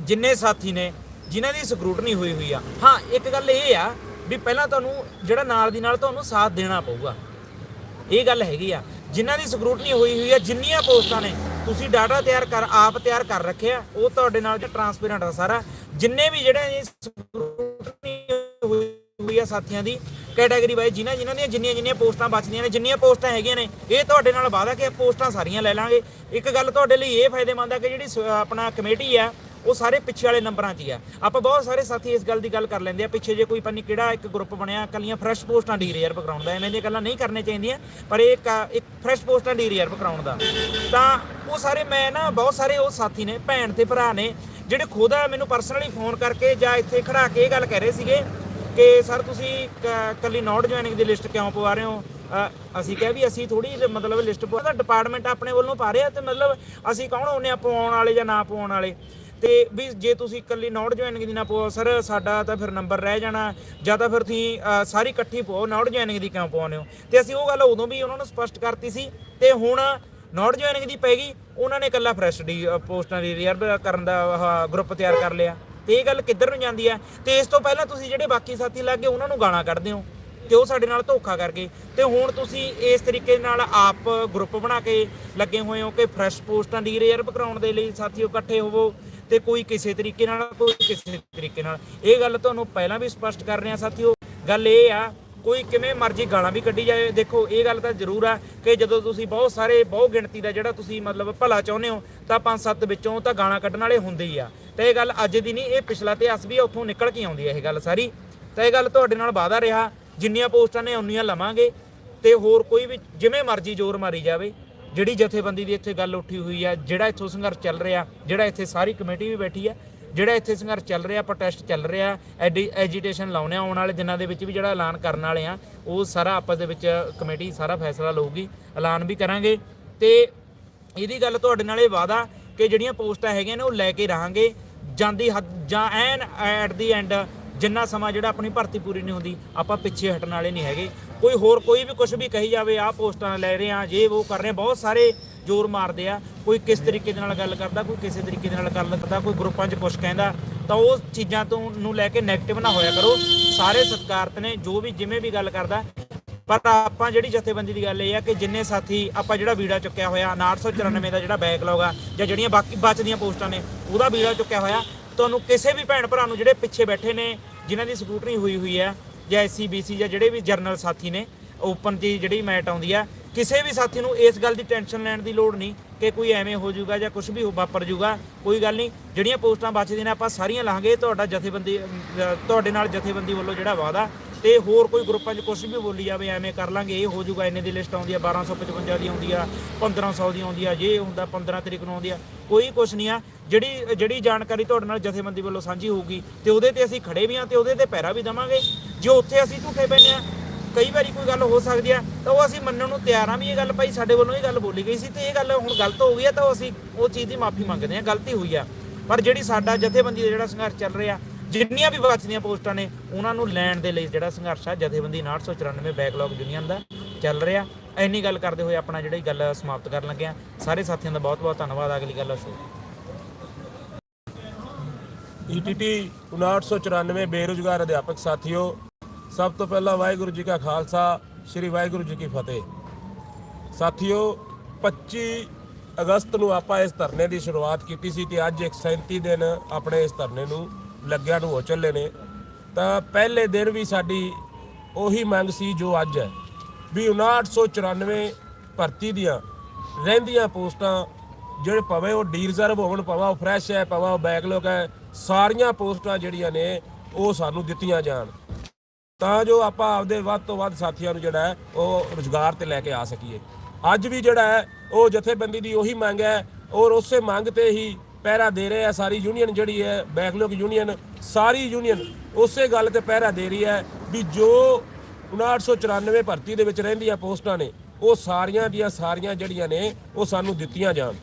ਜਿੰਨੇ ਸਾਥੀ ਨੇ, ਜਿਨ੍ਹਾਂ ਦੀ ਸਕਰੂਟਨੀ ਹੋਈ ਹੋਈ ਆ। ਹਾਂ, ਇੱਕ ਗੱਲ ਇਹ ਆ ਵੀ ਪਹਿਲਾਂ ਤੁਹਾਨੂੰ ਜਿਹੜਾ ਨਾਲ ਦੀ ਨਾਲ ਤੁਹਾਨੂੰ ਸਾਥ ਦੇਣਾ ਪਊਗਾ। ਇਹ ਗੱਲ ਹੈਗੀ ਆ। ਜਿਨ੍ਹਾਂ ਦੀ ਸਕਰੂਟਨੀ ਹੋਈ ਹੋਈ ਆ, ਜਿੰਨੀਆਂ ਪੋਸਟਾਂ ਨੇ, ਤੁਸੀਂ ਡਾਟਾ ਤਿਆਰ ਕਰ, ਆਪ ਤਿਆਰ ਕਰ ਰੱਖਿਆ ਉਹ ਤੁਹਾਡੇ ਨਾਲ ਟਰਾਂਸਪੇਰੈਂਟ ਆ ਸਾਰਾ। ਜਿੰਨੇ ਵੀ ਜਿਹੜੇ ਸਕਰੂਟਨੀ ਹੋਈ ਹੋਈ ਆ ਸਾਥੀਆਂ ਦੀ ਕੈਟਾਗਰੀ ਵਾਈਜ਼ ਜਿਨ੍ਹਾਂ ਜਿਨ੍ਹਾਂ ਦੀਆਂ ਜਿੰਨੀਆਂ ਜਿੰਨੀਆਂ ਪੋਸਟਾਂ ਬਚਦੀਆਂ ਨੇ, ਜਿੰਨੀਆਂ ਪੋਸਟਾਂ ਹੈਗੀਆਂ ਨੇ, ਇਹ ਤੁਹਾਡੇ ਨਾਲ ਵਾਅਦਾ ਕਿ ਪੋਸਟਾਂ ਸਾਰੀਆਂ ਲੈ ਲਾਂਗੇ। ਇੱਕ ਗੱਲ ਤੁਹਾਡੇ ਲਈ ਇਹ ਫਾਇਦੇਮੰਦ ਆ ਕਿ ਜਿਹੜੀ ਸ- ਆਪਣਾ ਕਮੇਟੀ ਆ ਉਹ ਸਾਰੇ ਪਿੱਛੇ ਵਾਲੇ ਨੰਬਰਾਂ 'ਚ ਹੀ ਆ। ਆਪਾਂ ਬਹੁਤ ਸਾਰੇ ਸਾਥੀ ਇਸ ਗੱਲ ਦੀ ਗੱਲ ਕਰ ਲੈਂਦੇ ਆ, ਪਿੱਛੇ ਜੇ ਕੋਈ ਪੰਨੀ ਕਿਹੜਾ ਇੱਕ ਗਰੁੱਪ ਬਣਿਆ ਕੱਲੀਆਂ ਫਰੈਸ਼ ਪੋਸਟਾਂ ਡੀ ਰਿਜ਼ਰਵ ਕਰਾਉਣ ਦਾ, ਐਵੇਂ ਦੀਆਂ ਗੱਲਾਂ ਨਹੀਂ ਕਰਨੀਆਂ ਚਾਹੀਦੀਆਂ, ਪਰ ਇਹ ਇੱਕ- ਇੱਕ ਫਰੈਸ਼ ਪੋਸਟਾਂ ਡੀ ਰਿਜ਼ਰਵ ਕਰਾਉਣ ਦਾ। ਤਾਂ ਉਹ ਸਾਰੇ ਮੈਂ ਨਾ, ਬਹੁਤ ਸਾਰੇ ਉਹ ਸਾਥੀ ਨੇ, ਭੈਣ ਤੇ ਭਰਾ ਨੇ, ਜਿਹੜੇ ਖੁਦ ਮੈਨੂੰ ਪਰਸਨਲੀ ਫੋਨ ਕਰਕੇ ਜਾਂ ਇੱਥੇ ਖੜਾ ਕੇ ਇਹ ਗੱਲ ਕਹਿ ਰਹੇ ਸੀਗੇ ਕਿ ਸਰ ਤੁਸੀਂ ਕ- ਕੱਲੀ ਨੋਟ ਜੁਆਇਨਿੰਗ ਦੀ ਲਿਸਟ ਕਿਉਂ ਪਵਾ ਰਹੇ ਹੋ? ਅਸੀਂ ਕਿਹਾ ਵੀ ਅਸੀਂ ਥੋੜੀ ਮਤਲਬ ਲਿਸਟ ਪਵਾ ਡਿਪਾਰਟਮੈਂਟ ਆਪਣੇ ਵੱਲੋਂ ਪਾ ਰਿਹਾ ਤੇ ਮਤਲਬ ਅਸੀਂ ਕੌਣ ਹੁੰਨੇ ਆ ਪਵਾਉਣ ਵਾਲੇ ਜਾਂ ਨਾ ਪਵਾਉਣ ਵਾਲੇ? ਤੇ ਵੀ ਜੇ ਤੁਸੀਂ ਇਕੱਲੀ ਨੋਟ ਜੁਆਇਨਿੰਗ ਦੀ ਨਾ ਪਵਾਓ ਸਰ ਸਾਡਾ ਤਾਂ ਫਿਰ ਨੰਬਰ ਰਹਿ ਜਾਣਾ। ਜਾਂ ਤਾਂ ਫਿਰ ਤੁਸੀਂ ਸਾਰੀ ਇਕੱਠੀ ਪਵਾਓ ਨੋਟ ਜੁਆਇਨਿੰਗ ਦੀ ਕਿਉਂ ਪਵਾਉਂਦੇ ਹੋ? ਤੇ ਅਸੀਂ ਉਹ ਗੱਲ ਉਦੋਂ ਵੀ ਉਹਨਾਂ ਨੂੰ ਸਪਸ਼ਟ ਕਰਤੀ ਸੀ, ਤੇ ਹੁਣ ਨੋਟ ਜੁਆਇਨਿੰਗ ਦੀ ਪੈ ਗਈ, ਉਹਨਾਂ ਨੇ ਇਕੱਲਾ ਫਰੈਸ਼ ਦੀ ਪੋਸਟਾਂ ਦੀ ਰਿਜ਼ਰਵ ਕਰਨ ਦਾ ਗਰੁੱਪ ਤਿਆਰ ਕਰ ਲਿਆ। ਤੇ ਇਹ ਗੱਲ ਕਿੱਧਰ ਨੂੰ ਜਾਂਦੀ ਹੈ? ਤੇ ਇਸ ਤੋਂ ਪਹਿਲਾਂ ਤੁਸੀਂ ਜਿਹੜੇ ਬਾਕੀ ਸਾਥੀ ਲੱਗੇ, ਉਹਨਾਂ ਨੂੰ ਗਾਲਾਂ ਕੱਢਦੇ ਹੋ। ਕਿ ਉਹ ਸਾਡੇ ਨਾਲ ਧੋਖਾ ਕਰ ਗਏ। ਤੇ ਹੁਣ ਤੁਸੀਂ ਇਸ ਤਰੀਕੇ ਨਾਲ ਆਪ ਗਰੁੱਪ ਬਣਾ ਕੇ ਲੱਗੇ ਹੋਏ ਹੋ ਕਿ ਫਰੈਸ਼ ਪੋਸਟਾਂ ਦੀ ਰਿਜ਼ਰਵ ਕਰਾਉਣ ਦੇ ਲਈ ਸਾਥੀਓ ਇਕੱਠੇ ਹੋਵੋ। ਤੇ ਕੋਈ ਕਿਸੇ ਤਰੀਕੇ ਨਾਲ, ਕੋਈ ਕਿਸੇ ਤਰੀਕੇ ਨਾਲ। ਇਹ ਗੱਲ ਤੁਹਾਨੂੰ ਪਹਿਲਾਂ ਵੀ ਸਪਸ਼ਟ ਕਰ ਰਹੇ ਹਾਂ ਸਾਥੀਓ। ਗੱਲ ਇਹ ਆ, ਕੋਈ ਕਿਵੇਂ ਮਰਜ਼ੀ ਗਾਲਾਂ ਵੀ ਕੱਢੀ ਜਾਏ। ਦੇਖੋ, ਇਹ ਗੱਲ ਤਾਂ ਜ਼ਰੂਰ ਆ ਕਿ ਜਦੋਂ ਤੁਸੀਂ ਬਹੁਤ ਸਾਰੇ ਬਹੁ ਗਿਣਤੀ ਦਾ ਜਿਹੜਾ ਤੁਸੀਂ ਮਤਲਬ ਭਲਾ ਚਾਹੁੰਦੇ ਹੋ, ਤਾਂ ਪੰਜ ਸੱਤ ਵਿੱਚੋਂ ਤਾਂ ਗਾਲਾਂ ਕੱਢਣ ਵਾਲੇ ਹੁੰਦੇ ਹੀ ਆ। ਤੇ ਇਹ ਗੱਲ ਅੱਜ ਦੀ ਨਹੀਂ, ਇਹ ਪਿਛਲਾ ਇਤਿਹਾਸ ਵੀ ਉੱਥੋਂ ਨਿਕਲ ਕੇ ਆਉਂਦੀ ਹੈ ਇਹ ਗੱਲ ਸਾਰੀ। ਤਾਂ ਇਹ ਗੱਲ ਤੁਹਾਡੇ ਨਾਲ ਵਾਦਾ ਰਿਹਾ, ਜਿੰਨੀਆਂ ਪੋਸਟਾਂ ਨੇ ਉਨੀਆਂ ਲਵਾਂਗੇ। ਤੇ ਹੋਰ ਕੋਈ ਵੀ, ਜਿਵੇਂ ਮਰਜ਼ੀ ਜ਼ੋਰ ਮਾਰੀ ਜਾਵੇ। ਜਿਹੜੀ ਜਥੇਬੰਦੀ ਦੀ ਇੱਥੇ ਗੱਲ ਉੱਠੀ ਹੋਈ ਆ, ਜਿਹੜਾ ਇੱਥੋਂ ਸੰਘਰਸ਼ ਚੱਲ ਰਿਹਾ, ਜਿਹੜਾ ਇੱਥੇ ਸਾਰੀ ਕਮੇਟੀ ਵੀ ਬੈਠੀ ਆ, ਜਿਹੜਾ ਇੱਥੇ ਸੰਘਰਸ਼ ਚੱਲ ਰਿਹਾ ਪ੍ਰੋਟੈਸਟ ਚੱਲ ਰਿਹਾ, ਐਡੀ ਐਜੀਟੇਸ਼ਨ ਲਾਉਣੇ ਆਉਣ ਵਾਲੇ ਦਿਨਾਂ ਦੇ ਵਿੱਚ ਵੀ ਜਿਹੜਾ ਐਲਾਨ ਕਰਨ ਵਾਲੇ ਆ, ਉਹ ਸਾਰਾ ਆਪਸ ਦੇ ਵਿੱਚ ਕਮੇਟੀ ਸਾਰਾ ਫੈਸਲਾ ਲਊਗੀ, ਐਲਾਨ ਵੀ ਕਰਾਂਗੇ। ਤੇ ਇਹਦੀ ਗੱਲ ਤੁਹਾਡੇ ਨਾਲ ਇਹ ਵਾਦਾ ਕਿ ਜਿਹੜੀਆਂ ਪੋਸਟਾਂ ਹੈਗੀਆਂ ਨੇ ਉਹ ਲੈ ਕੇ ਰਹਾਂਗੇ, ਜਾਂਦੀ ਹੱਦ ਜਾਂ ਐਨ ਐਟ ਦੀ ਐਂਡ ਜਿੰਨਾ ਸਮਾਂ ਜਿਹੜਾ ਆਪਣੀ ਭਰਤੀ ਪੂਰੀ ਨਹੀਂ ਹੁੰਦੀ, ਆਪਾਂ ਪਿੱਛੇ ਹਟਣ ਵਾਲੇ ਨਹੀਂ ਹੈਗੇ। ਕੋਈ ਹੋਰ ਕੋਈ ਵੀ ਕੁਝ ਵੀ ਕਹੀ ਜਾਵੇ, ਆਹ ਪੋਸਟਾਂ ਲੈ ਰਹੇ ਆ, ਜੇ ਉਹ ਕਰ ਰਹੇ ਬਹੁਤ ਸਾਰੇ ਜ਼ੋਰ ਮਾਰਦੇ ਆ। ਕੋਈ ਕਿਸ ਤਰੀਕੇ ਦੇ ਨਾਲ ਗੱਲ ਕਰਦਾ, ਕੋਈ ਕਿਸੇ ਤਰੀਕੇ ਦੇ ਨਾਲ ਗੱਲ ਕਰਦਾ, ਕੋਈ ਗਰੁੱਪਾਂ 'ਚ ਕੁਝ ਕਹਿੰਦਾ, ਤਾਂ ਉਹ ਚੀਜ਼ਾਂ ਤੋਂ ਨੂੰ ਲੈ ਕੇ 네ਗੇਟਿਵ ਨਾ ਹੋਇਆ ਕਰੋ। ਸਾਰੇ ਸਤਿਕਾਰਤ ਨੇ, ਜੋ ਵੀ ਜਿਵੇਂ ਵੀ ਗੱਲ ਕਰਦਾ। ਪਰ ਆਪਾਂ ਜਿਹੜੀ ਜਥੇਬੰਦੀ ਦੀ ਗੱਲ ਇਹ ਆ ਕਿ ਜਿੰਨੇ ਸਾਥੀ ਆਪਾਂ ਜਿਹੜਾ ਵੀੜਾ ਚੁੱਕਿਆ ਹੋਇਆ 994 ਦਾ ਜਿਹੜਾ ਬੈਕਲੌਗ ਆ, ਜਾਂ ਜਿਹੜੀਆਂ ਬਾਕੀ ਬਚਦੀਆਂ ਪੋਸਟਾਂ ਨੇ, ਉਹਦਾ ਵੀੜਾ ਚੁੱਕਿਆ ਹੋਇਆ। ਤੁਹਾਨੂੰ ਕਿਸੇ ਵੀ ਭੈਣ ਭਰਾ ਨੂੰ ਜਿਹੜੇ ਪਿੱਛੇ ਬੈਠੇ ਨੇ, ਜਿਨ੍ਹਾਂ ਦੀ ਸਕੂਟਰੀ ਹੋਈ ਹੋਈ ਆ ਜਾਂ ਐਸਸੀ ਬੀਸੀ ਜਾਂ ਜਿਹੜੇ ਵੀ ਜਰਨਲ ਸਾਥੀ ਨੇ, ਓਪਨ ਦੀ ਜਿਹੜੀ ਮੈਟ ਆਉਂਦੀ ਆ, ਕਿਸੇ ਵੀ ਸਾਥੀ ਨੂੰ ਇਸ ਗੱਲ ਦੀ ਟੈਨਸ਼ਨ ਲੈਣ ਦੀ ਲੋੜ ਨਹੀਂ ਕਿ ਕੋਈ ਐਵੇਂ ਹੋ ਜਾਊਗਾ ਜਾਂ ਕੁਝ ਵੀ ਹੋ- ਵਾਪਰ ਜਾਊਗਾ, ਕੋਈ ਗੱਲ ਨਹੀਂ। ਜਿਹੜੀਆਂ ਪੋਸਟਾਂ ਬਚਦੀਆਂ ਨੇ, ਆਪਾਂ ਸਾਰੀਆਂ ਲਾਂਗੇ, ਤੁਹਾਡਾ ਜਥੇਬੰਦੀ ਤੁਹਾਡੇ ਨਾਲ ਜਥੇਬੰਦੀ ਵੱਲੋਂ ਜਿਹੜਾ ਵਾਅਦਾ, ਤੇ ਹੋਰ ਕੋਈ ਗਰੁੱਪਾਂ 'ਚ ਕੁਝ ਵੀ ਬੋਲੀ ਜਾਵੇ, ਐਵੇਂ ਕਰ ਲਾਂਗੇ, ਇਹ ਹੋ ਜਾਊਗਾ, ਇੰਨੇ ਦੀ ਲਿਸਟ ਆਉਂਦੀ ਆ 1255 ਦੀ ਆਉਂਦੀ ਆ 1500 ਦੀ ਆਉਂਦੀ ਆ, ਜੇ ਹੁੰਦਾ 15 ਤਰੀਕ ਨੂੰ ਆਉਂਦੀ ਆ, ਕੋਈ ਕੁਝ ਨਹੀਂ ਆ। ਜਿਹੜੀ ਜਿਹੜੀ ਜਾਣਕਾਰੀ ਤੁਹਾਡੇ ਨਾਲ ਜਥੇਬੰਦੀ ਵੱਲੋਂ ਸਾਂਝੀ ਹੋਊਗੀ, ਤੇ ਉਹਦੇ ਤੇ ਅਸੀਂ ਖੜੇ ਵੀ ਆ ਤੇ ਉਹਦੇ ਤੇ ਪੈਰਾ ਵੀ ਦਵਾਂਗੇ। ਜੇ ਉੱਥੇ ਅਸੀਂ ਝੂਠੇ ਪੈਨੇ ਆ ਕਈ ਵਾਰੀ ਕੋਈ ਗੱਲ ਹੋ ਸਕਦੀ ਆ ਤਾਂ ਉਹ ਅਸੀਂ ਮੰਨਣ ਨੂੰ ਤਿਆਰ ਆ ਵੀ ਇਹ ਗੱਲ ਭਾਈ ਸਾਡੇ ਵੱਲੋਂ ਇਹ ਗੱਲ ਬੋਲੀ ਗਈ ਸੀ ਤੇ ਇਹ ਗੱਲ ਹੁਣ ਗਲਤ ਹੋ ਗਈ ਆ ਤਾਂ ਅਸੀਂ ਉਹ ਚੀਜ਼ ਦੀ ਮਾਫੀ ਮੰਗਦੇ ਆ ਗਲਤੀ ਹੋਈ ਆ। ਪਰ ਜਿਹੜੀ ਸਾਡਾ ਜਥੇਬੰਦੀ ਦਾ ਜਿਹੜਾ ਸੰਘਰਸ਼ ਚੱਲ ਰਿਹਾ, ਜਿੰਨੀਆਂ ਵੀ ਬਚਦੀਆਂ ਪੋਸਟਾਂ ਨੇ, ਉਹਨਾਂ ਨੂੰ ਲੈਣ ਦੇ ਲਈ ਜਿਹੜਾ ਸੰਘਰਸ਼ ਆ, ਜਥੇਬੰਦੀ 994 ਬੈਕਲੌਗ ਯੂਨੀਅਨ ਦਾ ਚੱਲ ਰਿਹਾ। ਇੰਨੀ ਗੱਲ ਕਰਦੇ ਹੋਏ ਆਪਣਾ ਜਿਹੜੀ ਗੱਲ ਸਮਾਪਤ ਕਰਨ ਲੱਗੇ ਆ ਸਾਰੇ ਸਾਥੀਆਂ ਦਾ ਬਹੁਤ ਬਹੁਤ ਧੰਨਵਾਦ। ਅਗਲੀ ਗੱਲ ਅਸ਼ੋਕ ਈਟੀਟੀ 5994 ਬੇਰੁਜ਼ਗਾਰ ਅਧਿਆਪਕ ਸਾਥੀਓ, ਸਭ ਤੋਂ ਪਹਿਲਾਂ ਵਾਹਿਗੁਰੂ ਜੀ ਕਾ ਖਾਲਸਾ, ਸ੍ਰੀ ਵਾਹਿਗੁਰੂ ਜੀ ਕੀ ਫਤਿਹ। ਸਾਥੀਓ 25 ਅਗਸਤ ਨੂੰ ਆਪਾਂ ਇਸ ਧਰਨੇ ਦੀ ਸ਼ੁਰੂਆਤ ਕੀਤੀ ਸੀ ਤੇ ਅੱਜ 137 ਦਿਨ ਆਪਣੇ ਇਸ ਧਰਨੇ ਨੂੰ ਲੱਗਿਆ ਨੂੰ ਹੋ ਚੱਲੇ ਨੇ। ਤਾਂ ਪਹਿਲੇ ਦਿਨ ਵੀ ਸਾਡੀ ਉਹੀ ਮੰਗ ਸੀ ਜੋ ਅੱਜ ਹੈ, ਵੀ 5994 ਭਰਤੀ ਦੀਆਂ ਰਹਿੰਦੀਆਂ ਪੋਸਟਾਂ, ਜਿਹੜੇ ਭਾਵੇਂ ਉਹ ਡੀ ਰਿਜ਼ਰਵ ਹੋਣ ਭਾਵੇਂ ਉਹ ਫਰੈਸ਼ ਹੈ, ਭਾਵੇਂ ਉਹ ਬੈਕਲੌਗ ਹੈ ਸਾਰੀਆਂ ਪੋਸਟਾਂ ਜਿਹੜੀਆਂ ਨੇ, ਉਹ ਸਾਨੂੰ ਦਿੱਤੀਆਂ ਜਾਣ। ਤਾਂ ਜੋ ਆਪਾਂ ਆਪਦੇ ਵੱਧ ਤੋਂ ਵੱਧ ਸਾਥੀਆਂ ਨੂੰ ਜਿਹੜਾ ਹੈ, ਉਹ ਰੁਜ਼ਗਾਰ ਤੇ ਲੈ ਕੇ ਆ ਸਕੀਏ। ਅੱਜ ਵੀ ਜਿਹੜਾ ਹੈ, ਉਹ ਜਥੇਬੰਦੀ ਦੀ ਉਹੀ ਮੰਗ ਹੈ, ਔਰ ਉਸੇ ਮੰਗ ਤੇ ਹੀ ਪਹਿਰਾ ਦੇ ਰਹੇ ਆ ਸਾਰੀ ਯੂਨੀਅਨ ਜਿਹੜੀ ਹੈ ਬੈਕਲੌਗ ਯੂਨੀਅਨ, ਸਾਰੀ ਯੂਨੀਅਨ ਉਸੇ ਗੱਲ ਤੇ ਪਹਿਰਾ ਦੇ ਰਹੀ ਹੈ ਵੀ ਜੋ 5994 ਭਰਤੀ ਦੇ ਵਿੱਚ ਰਹਿੰਦੀਆਂ ਪੋਸਟਾਂ ਨੇ, ਉਹ ਸਾਰੀਆਂ ਦੀਆਂ ਸਾਰੀਆਂ ਜਿਹੜੀਆਂ ਨੇ, ਉਹ ਸਾਨੂੰ ਦਿੱਤੀਆਂ ਜਾਣ।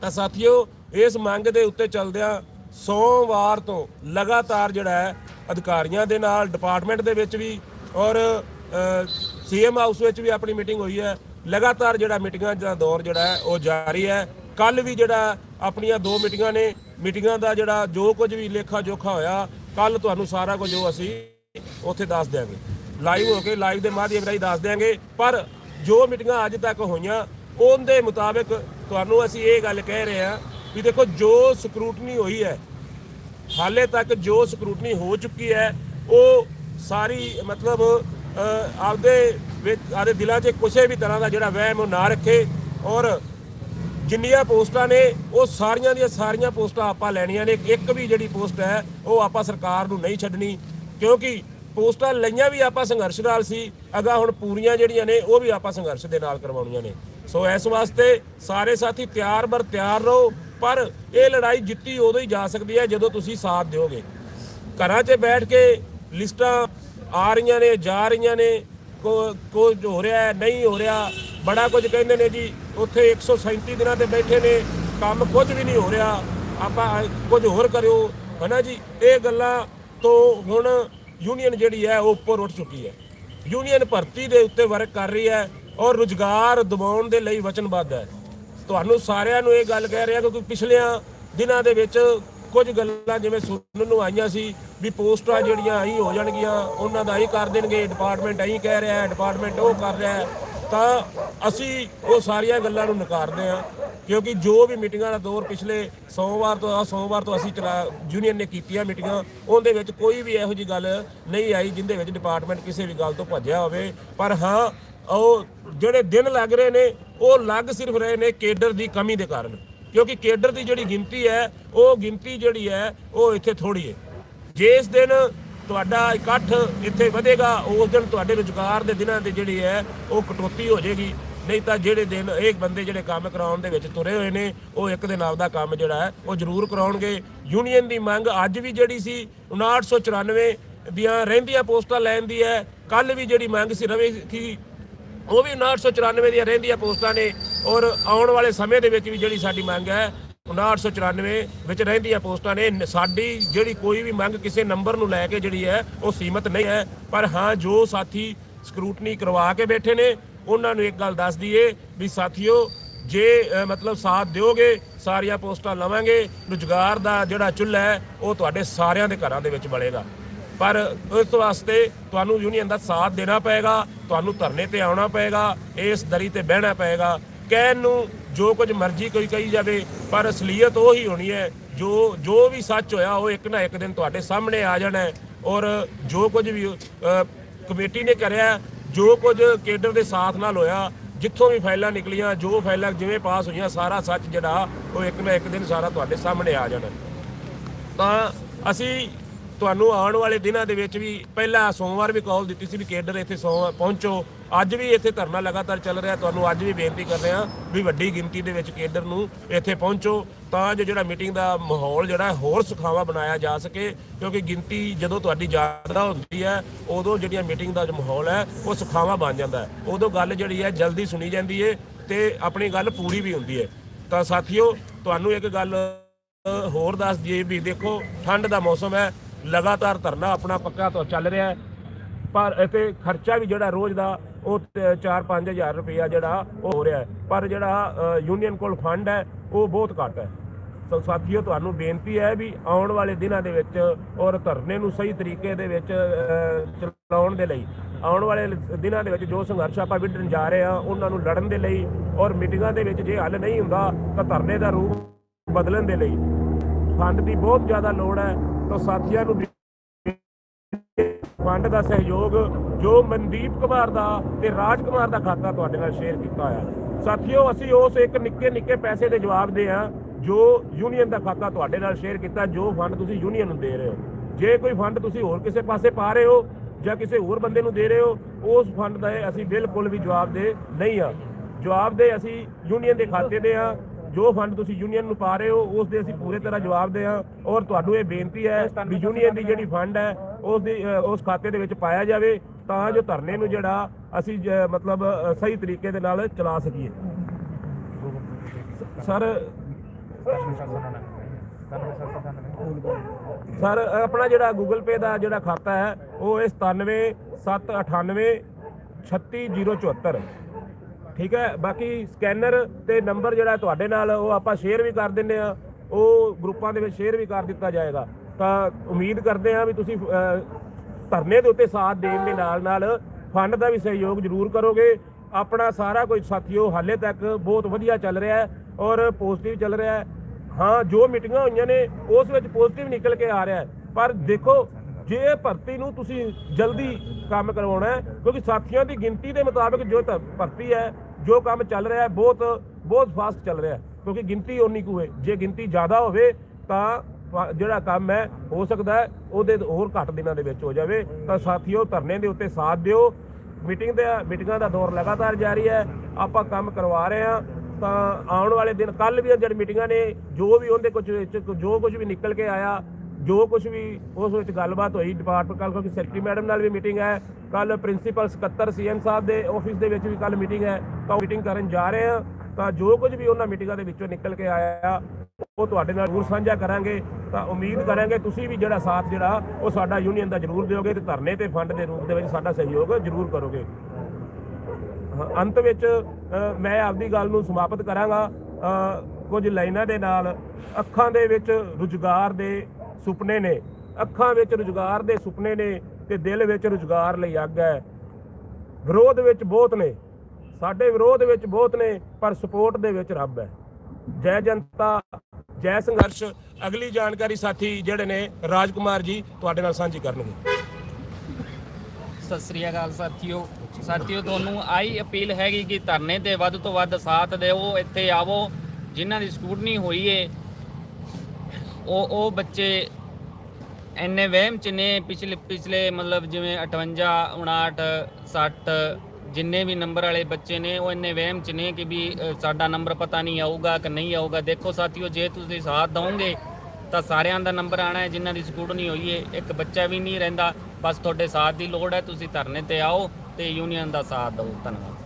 ਤਾਂ ਸਾਥੀਓ, ਇਸ ਮੰਗ ਦੇ ਉੱਤੇ ਚੱਲਦਿਆਂ ਸੋਮਵਾਰ ਤੋਂ ਲਗਾਤਾਰ ਜਿਹੜਾ ਹੈ ਅਧਿਕਾਰੀਆਂ ਦੇ ਨਾਲ ਡਿਪਾਰਟਮੈਂਟ ਦੇ ਵਿੱਚ ਵੀ ਔਰ ਸੀਐਮ ਹਾਊਸ ਵਿੱਚ ਵੀ ਆਪਣੀ ਮੀਟਿੰਗ ਹੋਈ ਹੈ। ਲਗਾਤਾਰ ਜਿਹੜਾ ਮੀਟਿੰਗਾਂ ਦਾ ਦੌਰ ਜਿਹੜਾ ਹੈ, ਉਹ ਜਾਰੀ ਹੈ। ਕੱਲ ਵੀ ਜਿਹੜਾ ਆਪਣੀਆਂ ਦੋ ਮੀਟਿੰਗਾਂ ਨੇ, ਮੀਟਿੰਗਾਂ ਦਾ ਜਿਹੜਾ ਜੋ ਕੁਝ ਵੀ ਲੇਖਾ ਜੋਖਾ ਹੋਇਆ ਕੱਲ ਤੁਹਾਨੂੰ ਸਾਰਾ ਕੁਝ ਉਹ ਅਸੀਂ ਉੱਥੇ ਦੱਸ ਦਿਆਂਗੇ। ਲਾਈਵ ਹੋ ਕੇ ਲਾਈਵ ਦੇ ਮਾਧਿਅਮ ਰਾਹੀਂ ਦੱਸ ਦਿਆਂਗੇ। ਪਰ ਜੋ ਮੀਟਿੰਗਾਂ ਅੱਜ ਤੱਕ ਹੋਈਆਂ, ਉਹਦੇ ਮੁਤਾਬਕ ਤੁਹਾਨੂੰ ਅਸੀਂ ਇਹ ਗੱਲ ਕਹਿ ਰਹੇ ਹਾਂ ਵੀ ਦੇਖੋ ਜੋ ਸਕਰੂਟਨੀ ਹੋਈ ਹੈ, ਹਾਲੇ ਤੱਕ ਜੋ ਸਕਰੂਟਨੀ ਹੋ ਚੁੱਕੀ ਹੈ, ਉਹ ਸਾਰੀ ਮਤਲਬ ਆਪਦੇ ਵਿੱਚ, ਆਪਦੇ ਦਿਲਾਂ 'ਚ ਕਿਸੇ ਵੀ ਤਰ੍ਹਾਂ ਦਾ ਜਿਹੜਾ ਵਹਿਮ ਉਹ ਨਾ ਰੱਖੇ ਔਰ ਜਿੰਨੀਆਂ ਪੋਸਟਾਂ ਨੇ, ਉਹ ਸਾਰੀਆਂ ਦੀਆਂ ਸਾਰੀਆਂ ਪੋਸਟਾਂ ਆਪਾਂ ਲੈਣੀਆਂ ਨੇ। ਇੱਕ ਵੀ ਜਿਹੜੀ ਪੋਸਟ ਹੈ, ਉਹ ਆਪਾਂ ਸਰਕਾਰ ਨੂੰ ਨਹੀਂ ਛੱਡਣੀ, ਕਿਉਂਕਿ ਪੋਸਟਾਂ ਲਈਆਂ ਵੀ ਆਪਾਂ ਸੰਘਰਸ਼ ਨਾਲ ਸੀ ਅਗਾ ਹੁਣ ਪੂਰੀਆਂ ਜਿਹੜੀਆਂ ਨੇ, ਉਹ ਵੀ ਆਪਾਂ ਸੰਘਰਸ਼ ਦੇ ਨਾਲ ਕਰਵਾਉਣੀਆਂ ਨੇ। ਸੋ ਇਸ ਵਾਸਤੇ ਸਾਰੇ ਸਾਥੀ ਤਿਆਰ ਬਰ ਤਿਆਰ ਰਹੋ ਪਰ ਇਹ ਲੜਾਈ ਜਿੱਤੀ ਉਦੋਂ ਹੀ ਜਾ ਸਕਦੀ ਹੈ ਜਦੋਂ ਤੁਸੀਂ ਸਾਥ ਦਿਓਗੇ। ਘਰਾਂ 'ਚ ਬੈਠ ਕੇ ਲਿਸਟਾਂ ਆ ਰਹੀਆਂ ਨੇ, ਜਾ ਰਹੀਆਂ ਨੇ, ਕੋ ਹੋ ਰਿਹਾ ਹੈ, ਨਹੀਂ ਹੋ ਰਿਹਾ, ਬੜਾ ਕੁਝ ਕਹਿੰਦੇ ਨੇ ਜੀ, ਉੱਥੇ 137 ਦਿਨਾਂ ਤੇ ਬੈਠੇ ਨੇ, ਕੰਮ ਕੁਝ ਵੀ ਨਹੀਂ ਹੋ ਰਿਹਾ, ਆਪਾਂ ਕੁਝ ਹੋਰ ਕਰਿਓ, ਹਨਾ ਜੀ? ਇਹ ਗੱਲਾਂ ਤੋਂ ਹੁਣ ਯੂਨੀਅਨ ਜਿਹੜੀ ਹੈ ਉਹ ਉੱਪਰ ਉੱਠ ਚੁੱਕੀ ਹੈ। ਯੂਨੀਅਨ ਭਰਤੀ ਦੇ ਉੱਤੇ ਵਰਕ ਕਰ ਰਹੀ ਹੈ ਔਰ ਰੁਜ਼ਗਾਰ ਦਿਵਾਉਣ ਦੇ ਲਈ ਵਚਨਬੱਧ ਹੈ। ਤੁਹਾਨੂੰ ਸਾਰਿਆਂ ਨੂੰ ਇਹ ਗੱਲ ਕਹਿ ਰਿਹਾ ਕਿਉਂਕਿ ਪਿਛਲਿਆਂ ਦਿਨਾਂ ਦੇ ਵਿੱਚ ਕੁਝ ਗੱਲਾਂ ਜਿਵੇਂ ਸੁਣਨ ਨੂੰ ਆਈਆਂ ਸੀ ਵੀ ਪੋਸਟਾਂ ਜਿਹੜੀਆਂ ਆਹੀ ਹੋ ਜਾਣਗੀਆਂ, ਉਹਨਾਂ ਦਾ ਹੀ ਕਰ ਦੇਣਗੇ ਡਿਪਾਰਟਮੈਂਟ ਆਹੀ ਕਹਿ ਰਿਹਾ ਡਿਪਾਰਟਮੈਂਟ ਉਹ ਕਰ ਰਿਹਾ ਤਾਂ ਅਸੀਂ ਉਹ ਸਾਰੀਆਂ ਗੱਲਾਂ ਨੂੰ ਨਕਾਰਦੇ ਹਾਂ, ਕਿਉਂਕਿ ਜੋ ਵੀ ਮੀਟਿੰਗਾਂ ਦਾ ਦੌਰ ਪਿਛਲੇ ਸੋਮਵਾਰ ਤੋਂ ਆ ਸੋਮਵਾਰ ਤੋਂ ਅਸੀਂ ਚਲਾ ਯੂਨੀਅਨ ਨੇ ਕੀਤੀਆਂ ਮੀਟਿੰਗਾਂ, ਉਹਦੇ ਵਿੱਚ ਕੋਈ ਵੀ ਇਹੋ ਜੀ ਗੱਲ ਨਹੀਂ ਆਈ ਜਿੰਦੇ ਵਿੱਚ ਡਿਪਾਰਟਮੈਂਟ ਕਿਸੇ ਵੀ ਗੱਲ ਤੋਂ ਭੱਜਿਆ ਹੋਵੇ। ਪਰ ਹਾਂ ਉਹ ਜਿਹੜੇ ਦਿਨ ਲੱਗ ਰਹੇ ਨੇ, ਉਹ ਲੱਗ ਸਿਰਫ ਰਹੇ ਨੇ ਕੇਡਰ ਦੀ ਕਮੀ ਦੇ ਕਾਰਨ। ਕਿਉਂਕਿ ਕੇਡਰ ਦੀ ਜਿਹੜੀ ਗਿਣਤੀ ਹੈ, ਉਹ ਗਿਣਤੀ ਜਿਹੜੀ ਹੈ, ਉਹ ਇੱਥੇ ਥੋੜੀ ਹੈ। ਜਿਸ ਦਿਨ ਤੁਹਾਡਾ ਇਕੱਠ ਇੱਥੇ ਵਧੇਗਾ, ਉਸ ਦਿਨ ਤੁਹਾਡੇ ਰੁਜ਼ਗਾਰ ਦੇ ਦਿਨਾਂ ਤੇ ਜਿਹੜੀ ਹੈ, ਉਹ ਕਟੌਤੀ ਹੋ ਜਾਏਗੀ। ਨਹੀਂ ਤਾਂ ਜਿਹੜੇ ਦਿਨ ਇਹ ਬੰਦੇ ਜਿਹੜੇ ਕੰਮ ਕਰਾਉਣ ਦੇ ਵਿੱਚ ਤੁਰੇ ਹੋਏ ਨੇ, ਉਹ ਇੱਕ ਦਿਨ ਆਪਦਾ ਕੰਮ ਜਿਹੜਾ ਹੈ, ਉਹ ਜ਼ਰੂਰ ਕਰਾਉਣਗੇ। ਯੂਨੀਅਨ ਦੀ ਮੰਗ ਅੱਜ ਵੀ ਜਿਹੜੀ ਸੀ 5994 ਦੀਆਂ ਰਹਿੰਦੀਆਂ ਪੋਸਟਾਂ ਲੈਣ ਦੀ ਹੈ। ਕੱਲ ਵੀ ਜਿਹੜੀ ਮੰਗ ਸੀ, ਰਵੇ ਕਿ ਉਹ ਵੀ 994 ਦੀਆਂ ਰਹਿੰਦੀਆਂ ਪੋਸਟਾਂ ਨੇ ਔਰ ਆਉਣ ਵਾਲੇ ਸਮੇਂ ਦੇ ਵਿੱਚ ਵੀ ਜਿਹੜੀ ਸਾਡੀ ਮੰਗ ਹੈ 994 ਵਿੱਚ ਰਹਿੰਦੀਆਂ ਪੋਸਟਾਂ ਨੇ। ਸਾਡੀ ਜਿਹੜੀ ਕੋਈ ਵੀ ਮੰਗ ਕਿਸੇ ਨੰਬਰ ਨੂੰ ਲੈ ਕੇ ਜਿਹੜੀ ਹੈ, ਉਹ ਸੀਮਤ ਨਹੀਂ ਹੈ। ਪਰ ਹਾਂ, ਜੋ ਸਾਥੀ ਸਕਰੂਟਨੀ ਕਰਵਾ ਕੇ ਬੈਠੇ ਨੇ, ਉਹਨਾਂ ਨੂੰ ਇੱਕ ਗੱਲ ਦੱਸ ਦਈਏ ਵੀ ਸਾਥੀਓ, ਜੇ ਮਤਲਬ ਸਾਥ ਦਿਓਗੇ, ਸਾਰੀਆਂ ਪੋਸਟਾਂ ਲਵਾਂਗੇ, ਰੁਜ਼ਗਾਰ ਦਾ ਜਿਹੜਾ ਚੁੱਲ੍ਹਾ ਹੈ, ਉਹ ਤੁਹਾਡੇ ਸਾਰਿਆਂ ਦੇ ਘਰਾਂ ਦੇ ਵਿੱਚ ਬਲੇਗਾ। ਪਰ ਉਸ ਵਾਸਤੇ ਤੁਹਾਨੂੰ ਯੂਨੀਅਨ ਦਾ ਸਾਥ ਦੇਣਾ ਪਏਗਾ, ਤੁਹਾਨੂੰ ਧਰਨੇ ਤੇ ਆਉਣਾ ਪਏਗਾ, ਇਸ ਦਰੀ ਤੇ ਬਹਿਣਾ ਪਏਗਾ। ਕਹਿਣ ਨੂੰ ਜੋ ਕੁਝ ਮਰਜ਼ੀ ਕੋਈ ਕਹੀ ਜਾਵੇ, ਪਰ ਅਸਲੀਅਤ ਉਹ ਹੀ ਹੋਣੀ ਹੈ, ਜੋ ਜੋ ਵੀ ਸੱਚ ਹੋਇਆ, ਉਹ ਇੱਕ ਨਾ ਇੱਕ ਦਿਨ ਤੁਹਾਡੇ ਸਾਹਮਣੇ ਆ ਜਾਣਾ ਔਰ ਜੋ ਕੁਝ ਵੀ ਕਮੇਟੀ ਨੇ ਕਰਿਆ, ਜੋ ਕੁਝ ਕੇਡਰ ਦੇ ਸਾਥ ਨਾਲ ਹੋਇਆ, ਜਿੱਥੋਂ ਵੀ ਫਾਈਲਾਂ ਨਿਕਲੀਆਂ, ਜੋ ਫਾਈਲਾਂ ਜਿਵੇਂ ਪਾਸ ਹੋਈਆਂ, ਸਾਰਾ ਸੱਚ ਜਿਹੜਾ, ਉਹ ਇੱਕ ਨਾ ਇੱਕ ਦਿਨ ਸਾਰਾ ਤੁਹਾਡੇ ਸਾਹਮਣੇ ਆ ਜਾਣਾ ਤਾਂ ਅਸੀਂ ਤੁਹਾਨੂੰ ਆਉਣ ਵਾਲੇ ਦਿਨਾਂ ਦੇ ਵਿੱਚ ਵੀ ਪਹਿਲਾਂ ਸੋਮਵਾਰ ਵੀ ਕਾਲ ਦਿੱਤੀ ਸੀ ਵੀ ਕੇਡਰ ਇੱਥੇ ਸੋ ਪਹੁੰਚੋ। ਅੱਜ ਵੀ ਇੱਥੇ ਧਰਨਾ ਲਗਾਤਾਰ ਚੱਲ ਰਿਹਾ। ਤੁਹਾਨੂੰ ਅੱਜ ਵੀ ਬੇਨਤੀ ਕਰ ਰਹੇ ਹਾਂ ਵੀ ਵੱਡੀ ਗਿਣਤੀ ਦੇ ਵਿੱਚ ਕੇਡਰ ਨੂੰ ਇੱਥੇ ਪਹੁੰਚੋ ਤਾਂ ਜੋ ਜਿਹੜਾ ਮੀਟਿੰਗ ਦਾ ਮਾਹੌਲ ਜਿਹੜਾ ਹੋਰ ਸੁਖਾਵਾ ਬਣਾਇਆ ਜਾ ਸਕੇ। ਕਿਉਂਕਿ ਗਿਣਤੀ ਜਦੋਂ ਤੁਹਾਡੀ ਜ਼ਿਆਦਾ ਹੁੰਦੀ ਹੈ ਉਦੋਂ ਜਿਹੜੀਆਂ ਮੀਟਿੰਗ ਦਾ ਜੋ ਮਾਹੌਲ ਹੈ ਉਹ ਸੁਖਾਵਾ ਬਣ ਜਾਂਦਾ ਹੈ। ਉਦੋਂ ਗੱਲ ਜਿਹੜੀ ਹੈ ਜਲਦੀ ਸੁਣੀ ਜਾਂਦੀ ਹੈ ਤੇ ਆਪਣੀ ਗੱਲ ਪੂਰੀ ਵੀ ਹੁੰਦੀ ਹੈ ਤਾਂ ਸਾਥੀਓ ਤੁਹਾਨੂੰ ਇੱਕ ਗੱਲ ਅ, ਹੋਰ ਦੱਸ ਦਈਏ ਵੀ ਦੇਖੋ ਠੰਡ ਦਾ ਮੌਸਮ ਹੈ। ਲਗਾਤਾਰ ਧਰਨਾ ਆਪਣਾ ਪੱਕਾ ਤੋਂ ਚੱਲ ਰਿਹਾ ਹੈ। ਪਰ ਇੱਥੇ ਖਰਚਾ ਵੀ ਜਿਹੜਾ ਰੋਜ਼ ਦਾ, ਉਹ 4-5000 ਰੁਪਇਆ ਜਿਹੜਾ ਉਹ ਹੋ ਰਿਹਾ ਹੈ। ਪਰ ਜਿਹੜਾ ਯੂਨੀਅਨ ਕੋਲ ਫੰਡ ਹੈ, ਉਹ ਬਹੁਤ ਘੱਟ ਹੈ। ਸੋ ਸਾਥੀਓ, ਤੁਹਾਨੂੰ ਬੇਨਤੀ ਹੈ ਵੀ ਆਉਣ ਵਾਲੇ ਦਿਨਾਂ ਦੇ ਵਿੱਚ ਔਰ ਧਰਨੇ ਨੂੰ ਸਹੀ ਤਰੀਕੇ ਦੇ ਵਿੱਚ ਚਲਾਉਣ ਦੇ ਲਈ, ਆਉਣ ਵਾਲੇ ਦਿਨਾਂ ਦੇ ਵਿੱਚ ਜੋ ਸੰਘਰਸ਼ ਆਪਾਂ ਵਿੱਢਣ ਜਾ ਰਹੇ ਹਾਂ, ਉਹਨਾਂ ਨੂੰ ਲੜਨ ਦੇ ਲਈ ਔਰ ਮੀਟਿੰਗਾਂ ਦੇ ਵਿੱਚ ਜੇ ਹੱਲ ਨਹੀਂ ਹੁੰਦਾ, ਤਾਂ ਧਰਨੇ ਦਾ ਰੂਪ ਬਦਲਣ ਦੇ ਲਈ। ਫੰਡ ਦੀ ਬਹੁਤ ਜ਼ਿਆਦਾ ਲੋੜ ਹੈ। ਤਾਂ ਸਾਥੀਆਂ ਨੂੰ ਫੰਡ ਦਾ ਸਹਿਯੋਗ ਜੋ ਮਨਦੀਪ ਕੁਮਾਰ ਦਾ ਤੇ ਰਾਜ ਕੁਮਾਰ ਦਾ ਖਾਤਾ ਤੁਹਾਡੇ ਨਾਲ ਸ਼ੇਅਰ ਕੀਤਾ ਹੋਇਆ। ਸਾਥੀਓ, ਅਸੀਂ ਉਸ ਇੱਕ ਨਿੱਕੇ ਨਿੱਕੇ ਪੈਸੇ ਦੇ ਜਵਾਬ ਦੇ ਆ ਜੋ ਯੂਨੀਅਨ ਦਾ ਖਾਤਾ ਤੁਹਾਡੇ ਨਾਲ ਸ਼ੇਅਰ ਕੀਤਾ, ਜੋ ਫੰਡ ਤੁਸੀਂ ਯੂਨੀਅਨ ਨੂੰ ਦੇ ਰਹੇ ਹੋ। ਜੇ ਕੋਈ ਫੰਡ ਤੁਸੀਂ ਹੋਰ ਕਿਸੇ ਪਾਸੇ ਪਾ ਰਹੇ ਹੋ ਜਾਂ ਕਿਸੇ ਹੋਰ ਬੰਦੇ ਨੂੰ ਦੇ ਰਹੇ ਹੋ, ਉਸ ਫੰਡ ਦਾ ਅਸੀਂ ਬਿਲਕੁਲ ਵੀ ਜਵਾਬ ਦੇ ਨਹੀਂ ਆ ਜਵਾਬ ਦੇ ਅਸੀਂ ਯੂਨੀਅਨ ਦੇ ਖਾਤੇ ਦੇ ਆ ਜੋ ਫੰਡ ਤੁਸੀਂ ਯੂਨੀਅਨ ਨੂੰ ਪਾ ਰਹੇ ਹੋ, ਉਸ ਦੇ ਅਸੀਂ ਪੂਰੇ ਤਰ੍ਹਾਂ ਜਵਾਬ ਦੇ ਹਾਂ ਔਰ ਤੁਹਾਨੂੰ ਇਹ ਬੇਨਤੀ ਹੈ ਵੀ ਯੂਨੀਅਨ ਦੀ ਜਿਹੜੀ ਫੰਡ ਹੈ, ਉਸ ਦੀ ਉਸ ਖਾਤੇ ਦੇ ਵਿੱਚ ਪਾਇਆ ਜਾਵੇ ਤਾਂ ਜੋ ਧਰਨੇ ਨੂੰ ਜਿਹੜਾ ਅਸੀਂ ਮਤਲਬ ਸਹੀ ਤਰੀਕੇ ਦੇ ਨਾਲ ਚਲਾ ਸਕੀਏ। ਸਰ ਸਰ, ਆਪਣਾ ਜਿਹੜਾ ਗੂਗਲ ਪੇ ਦਾ ਜਿਹੜਾ ਖਾਤਾ ਹੈ, ਉਹ ਹੈ 97798 36074 ਠੀਕ ਹੈ? ਬਾਕੀ ਸਕੈਨਰ ਤੇ ਨੰਬਰ ਜਿਹੜਾ ਤੁਹਾਡੇ ਨਾਲ, ਉਹ ਆਪਾਂ ਸ਼ੇਅਰ ਵੀ ਕਰ ਦਿੰਦੇ ਆ ਉਹ ਗਰੁੱਪਾਂ ਦੇ ਵਿੱਚ ਸ਼ੇਅਰ ਵੀ ਕਰ ਦਿੱਤਾ ਜਾਏਗਾ। ਤਾਂ ਉਮੀਦ ਕਰਦੇ ਆ ਵੀ ਤੁਸੀਂ ਧਰਨੇ ਦੇ ਉੱਤੇ ਸਾਥ ਦੇਣ ਦੇ ਨਾਲ ਨਾਲ ਫੰਡ ਦਾ ਵੀ ਸਹਿਯੋਗ ਜ਼ਰੂਰ ਕਰੋਗੇ। ਆਪਣਾ ਸਾਰਾ ਕੁਝ ਸਾਥੀਓ, ਹਾਲੇ ਤੱਕ ਬਹੁਤ ਵਧੀਆ ਚੱਲ ਰਿਹਾ ਹੈ ਔਰ ਪੋਜ਼ਿਟਿਵ ਚੱਲ ਰਿਹਾ ਹੈ। ਹਾਂ, ਜੋ ਮੀਟਿੰਗਾਂ ਹੋਈਆਂ ਨੇ, ਉਸ ਵਿੱਚ ਪੋਜ਼ਿਟਿਵ ਨਿਕਲ ਕੇ ਆ ਰਿਹਾ ਹੈ। ਪਰ ਦੇਖੋ ਜੇ ਭਰਤੀ ਨੂੰ ਤੁਸੀਂ ਜਲਦੀ ਕੰਮ ਕਰਵਾਉਣਾ ਹੈ, ਕਿਉਂਕਿ ਸਾਥੀਆਂ ਦੀ ਗਿਣਤੀ ਦੇ ਮੁਤਾਬਕ ਜੋ ਧ- ਭਰਤੀ ਹੈ, ਜੋ ਕੰਮ ਚੱਲ ਰਿਹਾ ਹੈ, ਬਹੁਤ ਬਹੁਤ ਫਾਸਟ ਚੱਲ ਰਿਹਾ ਹੈ, ਕਿਉਂਕਿ ਗਿਣਤੀ ਓਨੀ ਕੁ ਹੈ ਜੇ ਗਿਣਤੀ ਜ਼ਿਆਦਾ ਹੋਵੇ, ਤਾਂ ਜਿਹੜਾ ਕੰਮ ਹੈ, ਹੋ ਸਕਦਾ ਹੈ, ਉਹਦੇ ਹੋਰ ਘੱਟ ਦਿਨਾਂ ਦੇ ਵਿੱਚ ਹੋ ਜਾਵੇ। ਤਾਂ ਸਾਥੀਓ, ਧਰਨੇ ਦੇ ਉੱਤੇ ਸਾਥ ਦਿਓ। ਮੀਟਿੰਗ ਦੇ, ਮੀਟਿੰਗਾਂ ਦਾ ਦੌਰ ਲਗਾਤਾਰ ਜਾਰੀ ਹੈ। ਆਪਾਂ ਕੰਮ ਕਰਵਾ ਰਹੇ ਹਾਂ। ਤਾਂ ਆਉਣ ਵਾਲੇ ਦਿਨ ਕੱਲ ਵੀ ਜਿਹੜੀ ਮੀਟਿੰਗਾਂ ਨੇ, ਜੋ ਵੀ ਉਹਦੇ ਕੁਝ ਜੋ ਕੁਝ ਵੀ ਨਿਕਲ ਕੇ ਆਇਆ ਜੋ ਕੁਝ ਵੀ ਉਸ ਵਿੱਚ ਗੱਲਬਾਤ ਹੋਈ ਡਿਪਾਰਟਮੈਂਟ ਕੱਲ ਕਿਉਂਕਿ ਸੈਕਟਰੀ ਮੈਡਮ ਨਾਲ ਵੀ ਮੀਟਿੰਗ ਹੈ ਕੱਲ ਪ੍ਰਿੰਸੀਪਲ ਸਕੱਤਰ ਸੀਐਮ ਸਾਹਿਬ ਦੇ ਆਫਿਸ ਦੇ ਵਿੱਚ ਵੀ ਕੱਲ ਮੀਟਿੰਗ ਹੈ, ਤਾਂ ਮੀਟਿੰਗ ਕਰਨ ਜਾ ਰਹੇ ਹਾਂ, ਤਾਂ ਜੋ ਕੁਝ ਵੀ ਉਹਨਾਂ ਮੀਟਿੰਗਾਂ ਦੇ ਵਿੱਚੋਂ ਨਿਕਲ ਕੇ ਆਇਆ, ਉਹ ਤੁਹਾਡੇ ਨਾਲ ਜ਼ਰੂਰ ਸਾਂਝਾ ਕਰਾਂਗੇ, ਤਾਂ ਉਮੀਦ ਕਰਾਂਗੇ ਤੁਸੀਂ ਵੀ ਜਿਹੜਾ ਸਾਥ ਜਿਹੜਾ, ਉਹ ਸਾਡਾ ਯੂਨੀਅਨ ਦਾ ਜ਼ਰੂਰ ਦਿਓਗੇ ਤੇ ਧਰਨੇ ਤੇ ਫੰਡ ਦੇ ਰੂਪ ਦੇ ਵਿੱਚ ਸਾਡਾ ਸਹਿਯੋਗ ਜ਼ਰੂਰ ਕਰੋਗੇ। ਅੰਤ ਵਿੱਚ ਮੈਂ ਆਪਦੀ ਗੱਲ ਨੂੰ ਸਮਾਪਤ ਕਰਾਂਗਾ ਕੁਝ ਲਾਈਨਾਂ ਦੇ ਨਾਲ, ਅੱਖਾਂ ਦੇ ਵਿੱਚ ਰੁਜ਼ਗਾਰ ਦੇ ਸੁਪਨੇ ਨੇ, ਅੱਖਾਂ ਵਿੱਚ ਰੁਜ਼ਗਾਰ ਦੇ ਸੁਪਨੇ ਨੇ ਤੇ ਦਿਲ ਵਿੱਚ ਰੁਜ਼ਗਾਰ ਲਈ ਅੱਗ ਹੈ। ਵਿਰੋਧ ਵਿੱਚ ਬਹੁਤ ਨੇ, ਸਾਡੇ ਵਿਰੋਧ ਵਿੱਚ ਬਹੁਤ ਨੇ, ਪਰ ਸਪੋਰਟ ਦੇ ਵਿੱਚ ਰੱਬ ਹੈ। ਜੈ ਜਨਤਾ, ਜੈ ਸੰਘਰਸ਼। ਅਗਲੀ ਜਾਣਕਾਰੀ ਸਾਥੀ ਜਿਹੜੇ ਨੇ, ਰਾਜਕੁਮਾਰ ਜੀ, ਤੁਹਾਡੇ ਨਾਲ ਸਾਂਝੀ ਕਰਨਗੇ। ਸਤਿ ਸ੍ਰੀ ਅਕਾਲ ਸਾਥੀਓ। ਸਾਥੀਓ, ਤੁਹਾਨੂੰ ਆਈ ਅਪੀਲ ਹੈਗੀ ਕਿ ਧਰਨੇ ਤੇ ਵੱਧ ਤੋਂ ਵੱਧ ਸਾਥ ਦਿਓ, ਇੱਥੇ ਆਵੋ। ਜਿਨ੍ਹਾਂ ਦੀ ਸਕੂਟਨੀ ਹੋਈ ਏ ਉਹ ਉਹ ਬੱਚੇ ਇੰਨੇ ਵਹਿਮ ਚ ਨੇ, ਪਿਛਲੇ ਪਿਛਲੇ ਮਤਲਬ ਜਿਵੇਂ 58 59 60 ਜਿੰਨੇ ਵੀ ਨੰਬਰ ਵਾਲੇ ਬੱਚੇ ਨੇ, ਉਹ ਇੰਨੇ ਵਹਿਮ ਚ ਨੇ ਕਿ ਵੀ ਸਾਡਾ ਨੰਬਰ ਪਤਾ ਨਹੀਂ ਆਊਗਾ ਕਿ ਨਹੀਂ ਆਊਗਾ। ਦੇਖੋ ਸਾਥੀਓ, ਜੇ ਤੁਸੀਂ ਸਾਥ ਦਵੋਗੇ, ਤਾਂ ਸਾਰਿਆਂ ਦਾ ਨੰਬਰ ਆਣਾ ਹੈ, ਜਿਨ੍ਹਾਂ ਦੀ ਸਕੂਟ ਨਹੀਂ ਹੋਈ ਏ। ਇੱਕ ਬੱਚਾ ਵੀ ਨਹੀਂ ਰਹਿੰਦਾ, ਬਸ ਤੁਹਾਡੇ ਸਾਥ ਦੀ ਲੋੜ ਹੈ, ਤੁਸੀਂ ਧਰਨੇ ਤੇ ਆਓ ਤੇ ਯੂਨੀਅਨ ਦਾ ਸਾਥ ਦਿਓ ਧੰਨਵਾਦ।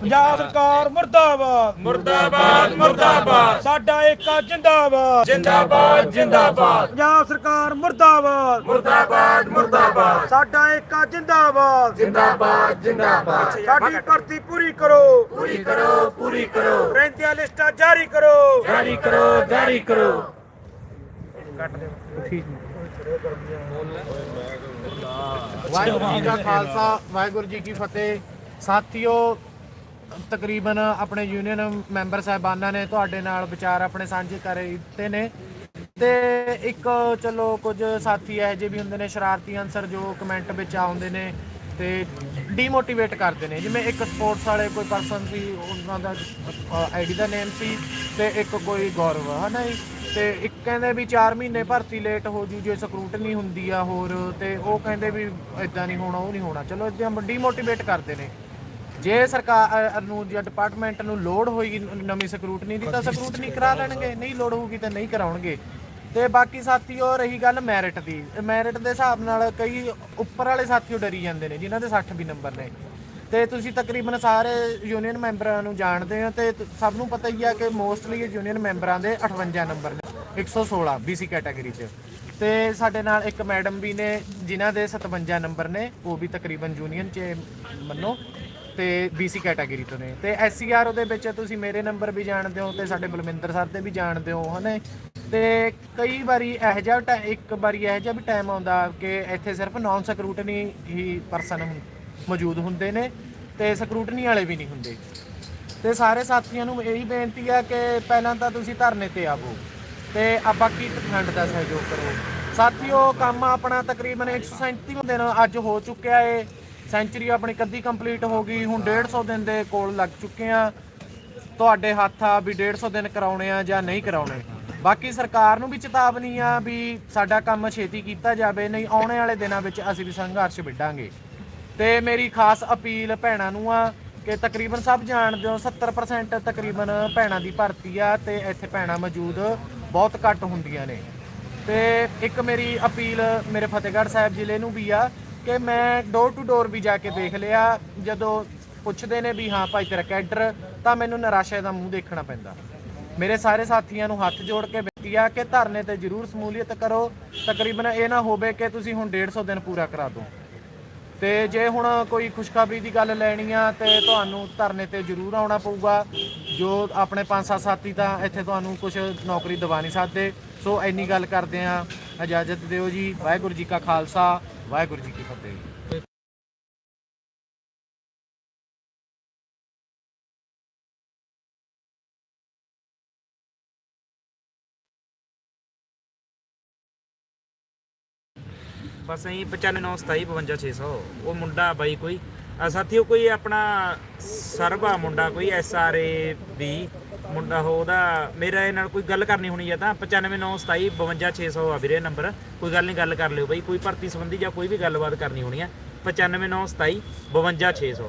ਪੰਜਾਬ ਸਰਕਾਰ ਮੁਰਦਾਬਾਦ। ਮੁਰਦਾਬਾਦ ਮੁਰਦਾਬਾਦ। ਸਾਡਾ ਏਕਾ ਜਿੰਦਾਬਾਦ। ਜਿੰਦਾਬਾਦ ਜਿੰਦਾਬਾਦ। ਪੰਜਾਬ ਸਰਕਾਰ ਮੁਰਦਾਬਾਦ। ਮੁਰਦਾਬਾਦ ਮੁਰਦਾਬਾਦ। ਸਾਡਾ ਏਕਾ ਜਿੰਦਾਬਾਦ। ਜਿੰਦਾਬਾਦ ਜਿੰਦਾਬਾਦ। ਸਾਡੀ ਭਰਤੀ ਪੂਰੀ ਕਰੋ। ਪੂਰੀ ਕਰੋ ਪੂਰੀ ਕਰੋ। ਰਹਿੰਦੀਆਂ ਲਿਸਟਾਂ ਜਾਰੀ ਕਰੋ। ਜਾਰੀ ਕਰੋ ਜਾਰੀ ਕਰੋ। ਵਾਹਿਗੁਰੂ ਜੀ ਕਾ ਖਾਲਸਾ ਵਾਹਿਗੁਰੂ ਜੀ ਕੀ ਫਤਿਹ। ਸਾਥੀਓ ਤਕਰੀਬਨ ਆਪਣੇ ਯੂਨੀਅਨ ਮੈਂਬਰ ਸਾਹਿਬਾਨਾਂ ਨੇ ਤੁਹਾਡੇ ਨਾਲ ਵਿਚਾਰ ਆਪਣੇ ਸਾਂਝੇ ਕਰ ਦਿੱਤੇ ਨੇ। ਤੇ ਇੱਕ ਚਲੋ ਕੁਝ ਸਾਥੀ ਇਹੋ ਜਿਹੇ ਵੀ ਹੁੰਦੇ ਨੇ, ਸ਼ਰਾਰਤੀ ਅਨਸਰ ਜੋ ਕਮੈਂਟ ਵਿੱਚ ਆਉਂਦੇ ਨੇ ਤੇ ਡੀਮੋਟੀਵੇਟ ਕਰਦੇ ਨੇ। ਜਿਵੇਂ ਇੱਕ ਸਪੋਰਟਸ ਵਾਲੇ ਕੋਈ ਪਰਸਨ ਸੀ, ਉਹਨਾਂ ਦਾ ਆਈਡੀ ਦਾ ਨੇਮ ਸੀ ਤੇ ਇੱਕ ਕੋਈ ਗੌਰਵ, ਹਨਾ ਜੀ? ਤੇ ਇੱਕ ਕਹਿੰਦੇ ਵੀ 4 ਮਹੀਨੇ ਭਰਤੀ ਲੇਟ ਹੋ ਜੂ, ਜੇ ਸਕਰੂਟਨੀ ਹੁੰਦੀ ਆ ਹੋਰ ਤੇ ਉਹ ਕਹਿੰਦੇ ਵੀ ਇਦਾਂ ਨਹੀਂ ਹੋਣਾ, ਉਹ ਨਹੀਂ ਹੋਣਾ। ਚਲੋ ਇਦਾਂ ਡੀਮੋਟੀਵੇਟ ਕਰਦੇ ਨੇ। ਜੇ ਸਰਕਾਰ ਨੂੰ ਜਾਂ ਡਿਪਾਰਟਮੈਂਟ ਨੂੰ ਲੋੜ ਹੋਈ ਨਵੀਂ ਸਕਰੂਟਨੀ ਦੀ ਤਾਂ ਸਕਰੂਟਨੀ ਕਰਾ ਲੈਣਗੇ। ਨਹੀਂ ਲੋੜ ਹੋਊਗੀ ਤਾਂ ਨਹੀਂ ਕਰਾਉਣਗੇ। ਤੇ ਬਾਕੀ ਸਾਥੀਓ ਰਹੀ ਗੱਲ ਮੈਰਿਟ ਦੀ। ਮੈਰਿਟ ਦੇ ਹਿਸਾਬ ਨਾਲ ਕਈ ਉੱਪਰ ਵਾਲੇ ਸਾਥੀਓ ਡਰੀ ਜਾਂਦੇ ਨੇ ਜਿਨ੍ਹਾਂ ਦੇ 60 ਵੀ ਨੰਬਰ ਨੇ। ਤੇ ਤੁਸੀਂ ਤਕਰੀਬਨ ਸਾਰੇ ਯੂਨੀਅਨ ਮੈਂਬਰਾਂ ਨੂੰ ਜਾਣਦੇ ਹੋ ਤੇ ਤ- ਸਭ ਨੂੰ ਪਤਾ ਹੀ ਆ ਕਿ ਮੋਸਟਲੀ ਯੂਨੀਅਨ ਮੈਂਬਰਾਂ ਦੇ 58 ਨੰਬਰ ਨੇ 116 BC ਕੈਟਾਗਰੀ 'ਚ। ਤੇ ਸਾਡੇ ਨਾਲ ਇੱਕ ਮੈਡਮ ਵੀ ਨੇ ਜਿਨ੍ਹਾਂ ਦੇ 57 ਨੰਬਰ ਨੇ ਉਹ ਵੀ ਤਕਰੀਬਨ ਯੂਨੀਅਨ 'ਚ ਮੰਨੋ। ਤੇ BC ਕੈਟਾਗਰੀ ਤੋਂ ਨੇ। ਤੇ SCR ਉਹਦੇ ਵਿੱਚ ਤੁਸੀਂ ਮੇਰੇ ਨੰਬਰ ਵੀ ਜਾਣਦੇ ਹੋ ਤੇ ਸਾਡੇ ਬਲਵਿੰਦਰ ਸਰ ਦੇ ਵੀ ਜਾਣਦੇ ਹੋ, ਹਨੇ? ਤੇ ਕਈ ਵਾਰੀ ਇਹੋ ਜਿਹਾ ਟੈ- ਇੱਕ ਵਾਰੀ ਇਹੋ ਜਿਹਾ ਵੀ ਟਾਈਮ ਆਉਂਦਾ ਕਿ ਇੱਥੇ ਸਿਰਫ ਨਾਨ ਸਕਰੂਟਨੀ ਹੀ ਪਰਸਨ ਮੌਜੂਦ ਹੁੰਦੇ ਨੇ ਤੇ ਸਕਰੂਟਨੀ ਵਾਲੇ ਵੀ ਨਹੀਂ ਹੁੰਦੇ। ਤੇ ਸਾਰੇ ਸਾਥੀਆਂ ਨੂੰ ਇਹੀ ਬੇਨਤੀ ਹੈ ਕਿ ਪਹਿਲਾਂ ਤਾਂ ਤੁਸੀਂ ਧਰਨੇ ਤੇ ਆਵੋ ਤੇ ਆ ਬਾਕੀ ਪਖੰਡ ਦਾ ਸਹਿਯੋਗ ਕਰੋ। ਸਾਥੀਓ, ਕੰਮ ਆਪਣਾ ਤਕਰੀਬਨ 137 ਦਿਨ ਅੱਜ ਹੋ ਚੁੱਕਿਆ ਏ। ਸੈਂਚਰੀ ਆਪਣੀ ਕੱਦੀ ਕੰਪਲੀਟ ਹੋ ਗਈ, ਹੁਣ 150 ਦਿਨ ਦੇ ਕੋਲ ਲੱਗ ਚੁੱਕੇ ਆ। ਤੁਹਾਡੇ ਹੱਥ ਆ ਵੀ 150 ਦਿਨ ਕਰਾਉਣੇ ਆ ਜਾਂ ਨਹੀਂ ਕਰਾਉਣੇ। ਬਾਕੀ ਸਰਕਾਰ ਨੂੰ ਵੀ ਚੇਤਾਵਨੀ ਆ ਵੀ ਸਾਡਾ ਕੰਮ ਛੇਤੀ ਕੀਤਾ ਜਾਵੇ, ਨਹੀਂ ਆਉਣੇ ਵਾਲੇ ਦਿਨਾਂ ਵਿੱਚ ਅਸੀਂ ਵੀ ਸੰਘਰਸ਼ ਵਿੱਢਾਂਗੇ। ਤੇ ਮੇਰੀ ਖਾਸ ਅਪੀਲ ਭੈਣਾਂ ਨੂੰ ਆ ਕਿ ਤਕਰੀਬਨ ਸਭ ਜਾਣਦੇ ਹੋ 70% ਤਕਰੀਬਨ ਭੈਣਾਂ ਦੀ ਭਰਤੀ ਆ ਤੇ ਇੱਥੇ ਭੈਣਾਂ ਮੌਜੂਦ ਬਹੁਤ ਘੱਟ ਹੁੰਦੀਆਂ ਨੇ। ਤੇ ਇੱਕ ਮੇਰੀ ਅਪੀਲ ਮੇਰੇ ਫਤਿਹਗੜ੍ਹ ਸਾਹਿਬ ਜ਼ਿਲ੍ਹੇ ਨੂੰ ਵੀ ਆ ਕਿ ਮੈਂ ਡੋਰ ਟੂ ਡੋਰ ਵੀ ਜਾ ਕੇ ਦੇਖ ਲਿਆ। ਜਦੋਂ ਪੁੱਛਦੇ ਨੇ ਵੀ ਹਾਂ ਭਾਈ ਤੇਰਾ ਕੈਡਰ ਤਾਂ ਮੈਨੂੰ ਨਿਰਾਸ਼ਾ ਦਾ ਮੂੰਹ ਦੇਖਣਾ ਪੈਂਦਾ। ਮੇਰੇ ਸਾਰੇ ਸਾਥੀਆਂ ਨੂੰ ਹੱਥ ਜੋੜ ਕੇ ਬੇਨਤੀ ਆ ਕਿ ਧਰਨੇ ਤੇ ਜ਼ਰੂਰ ਸਮੂਲੀਅਤ ਕਰੋ। ਤਕਰੀਬਨ ਇਹ ਨਾ ਹੋਵੇ ਕਿ ਤੁਸੀਂ ਹੁਣ 150 ਦਿਨ ਪੂਰਾ ਕਰਾ ਦਿਓ। ਤੇ ਜੇ ਹੁਣ ਕੋਈ ਖੁਸ਼ਖਬਰੀ ਦੀ ਗੱਲ ਲੈਣੀ ਆ, ਤੇ ਤੁਹਾਨੂੰ ਧਰਨੇ ਤੇ ਜ਼ਰੂਰ ਆਉਣਾ ਪਊਗਾ। ਜੋ ਆਪਣੇ ਪੰਜ ਸੱਤ ਸਾਥੀ ਤਾਂ ਇੱਥੇ ਤੁਹਾਨੂੰ ਕੁਝ ਨੌਕਰੀ ਦਿਵਾ ਨਹੀਂ ਸਕਦੇ। ਸੋ ਇੰਨੀ ਗੱਲ ਕਰਦੇ ਆ। ਇਜਾਜ਼ਤ ਦਿਓ ਜੀ। ਵਾਹਿਗੁਰੂ ਜੀ ਕਾ ਖਾਲਸਾ। ਵਾਹਿਗੁਰੂ ਜੀ ਕੀ ਫਤਿਹ। ਬਸ ਐਂ 9597525600 ਉਹ ਮੁੰਡਾ ਬਾਈ ਕੋਈ। ਅ, ਸਾਥੀਓ ਕੋਈ ਆਪਣਾ ਸਰਬਾ ਮੁੰਡਾ ਕੋਈ ਐਸਆਰਏ ਵੀ ਮੁੰਡਾ ਹੋ ਉਹਦਾ, ਮੇਰਾ ਇਹ ਨਾਲ ਕੋਈ ਗੱਲ ਕਰਨੀ ਹੋਣੀ ਜਾਂ ਤਾਂ 9597525600 ਆ ਵੀਰੇ ਨੰਬਰ ਕੋਈ ਗੱਲ ਨਹੀਂ ਗੱਲ ਕਰ ਲਿਓ ਬਈ, ਕੋਈ ਭਰਤੀ ਸੰਬੰਧੀ ਜਾਂ ਕੋਈ ਵੀ ਗੱਲਬਾਤ ਕਰਨੀ ਹੋਣੀ ਆ 9597525600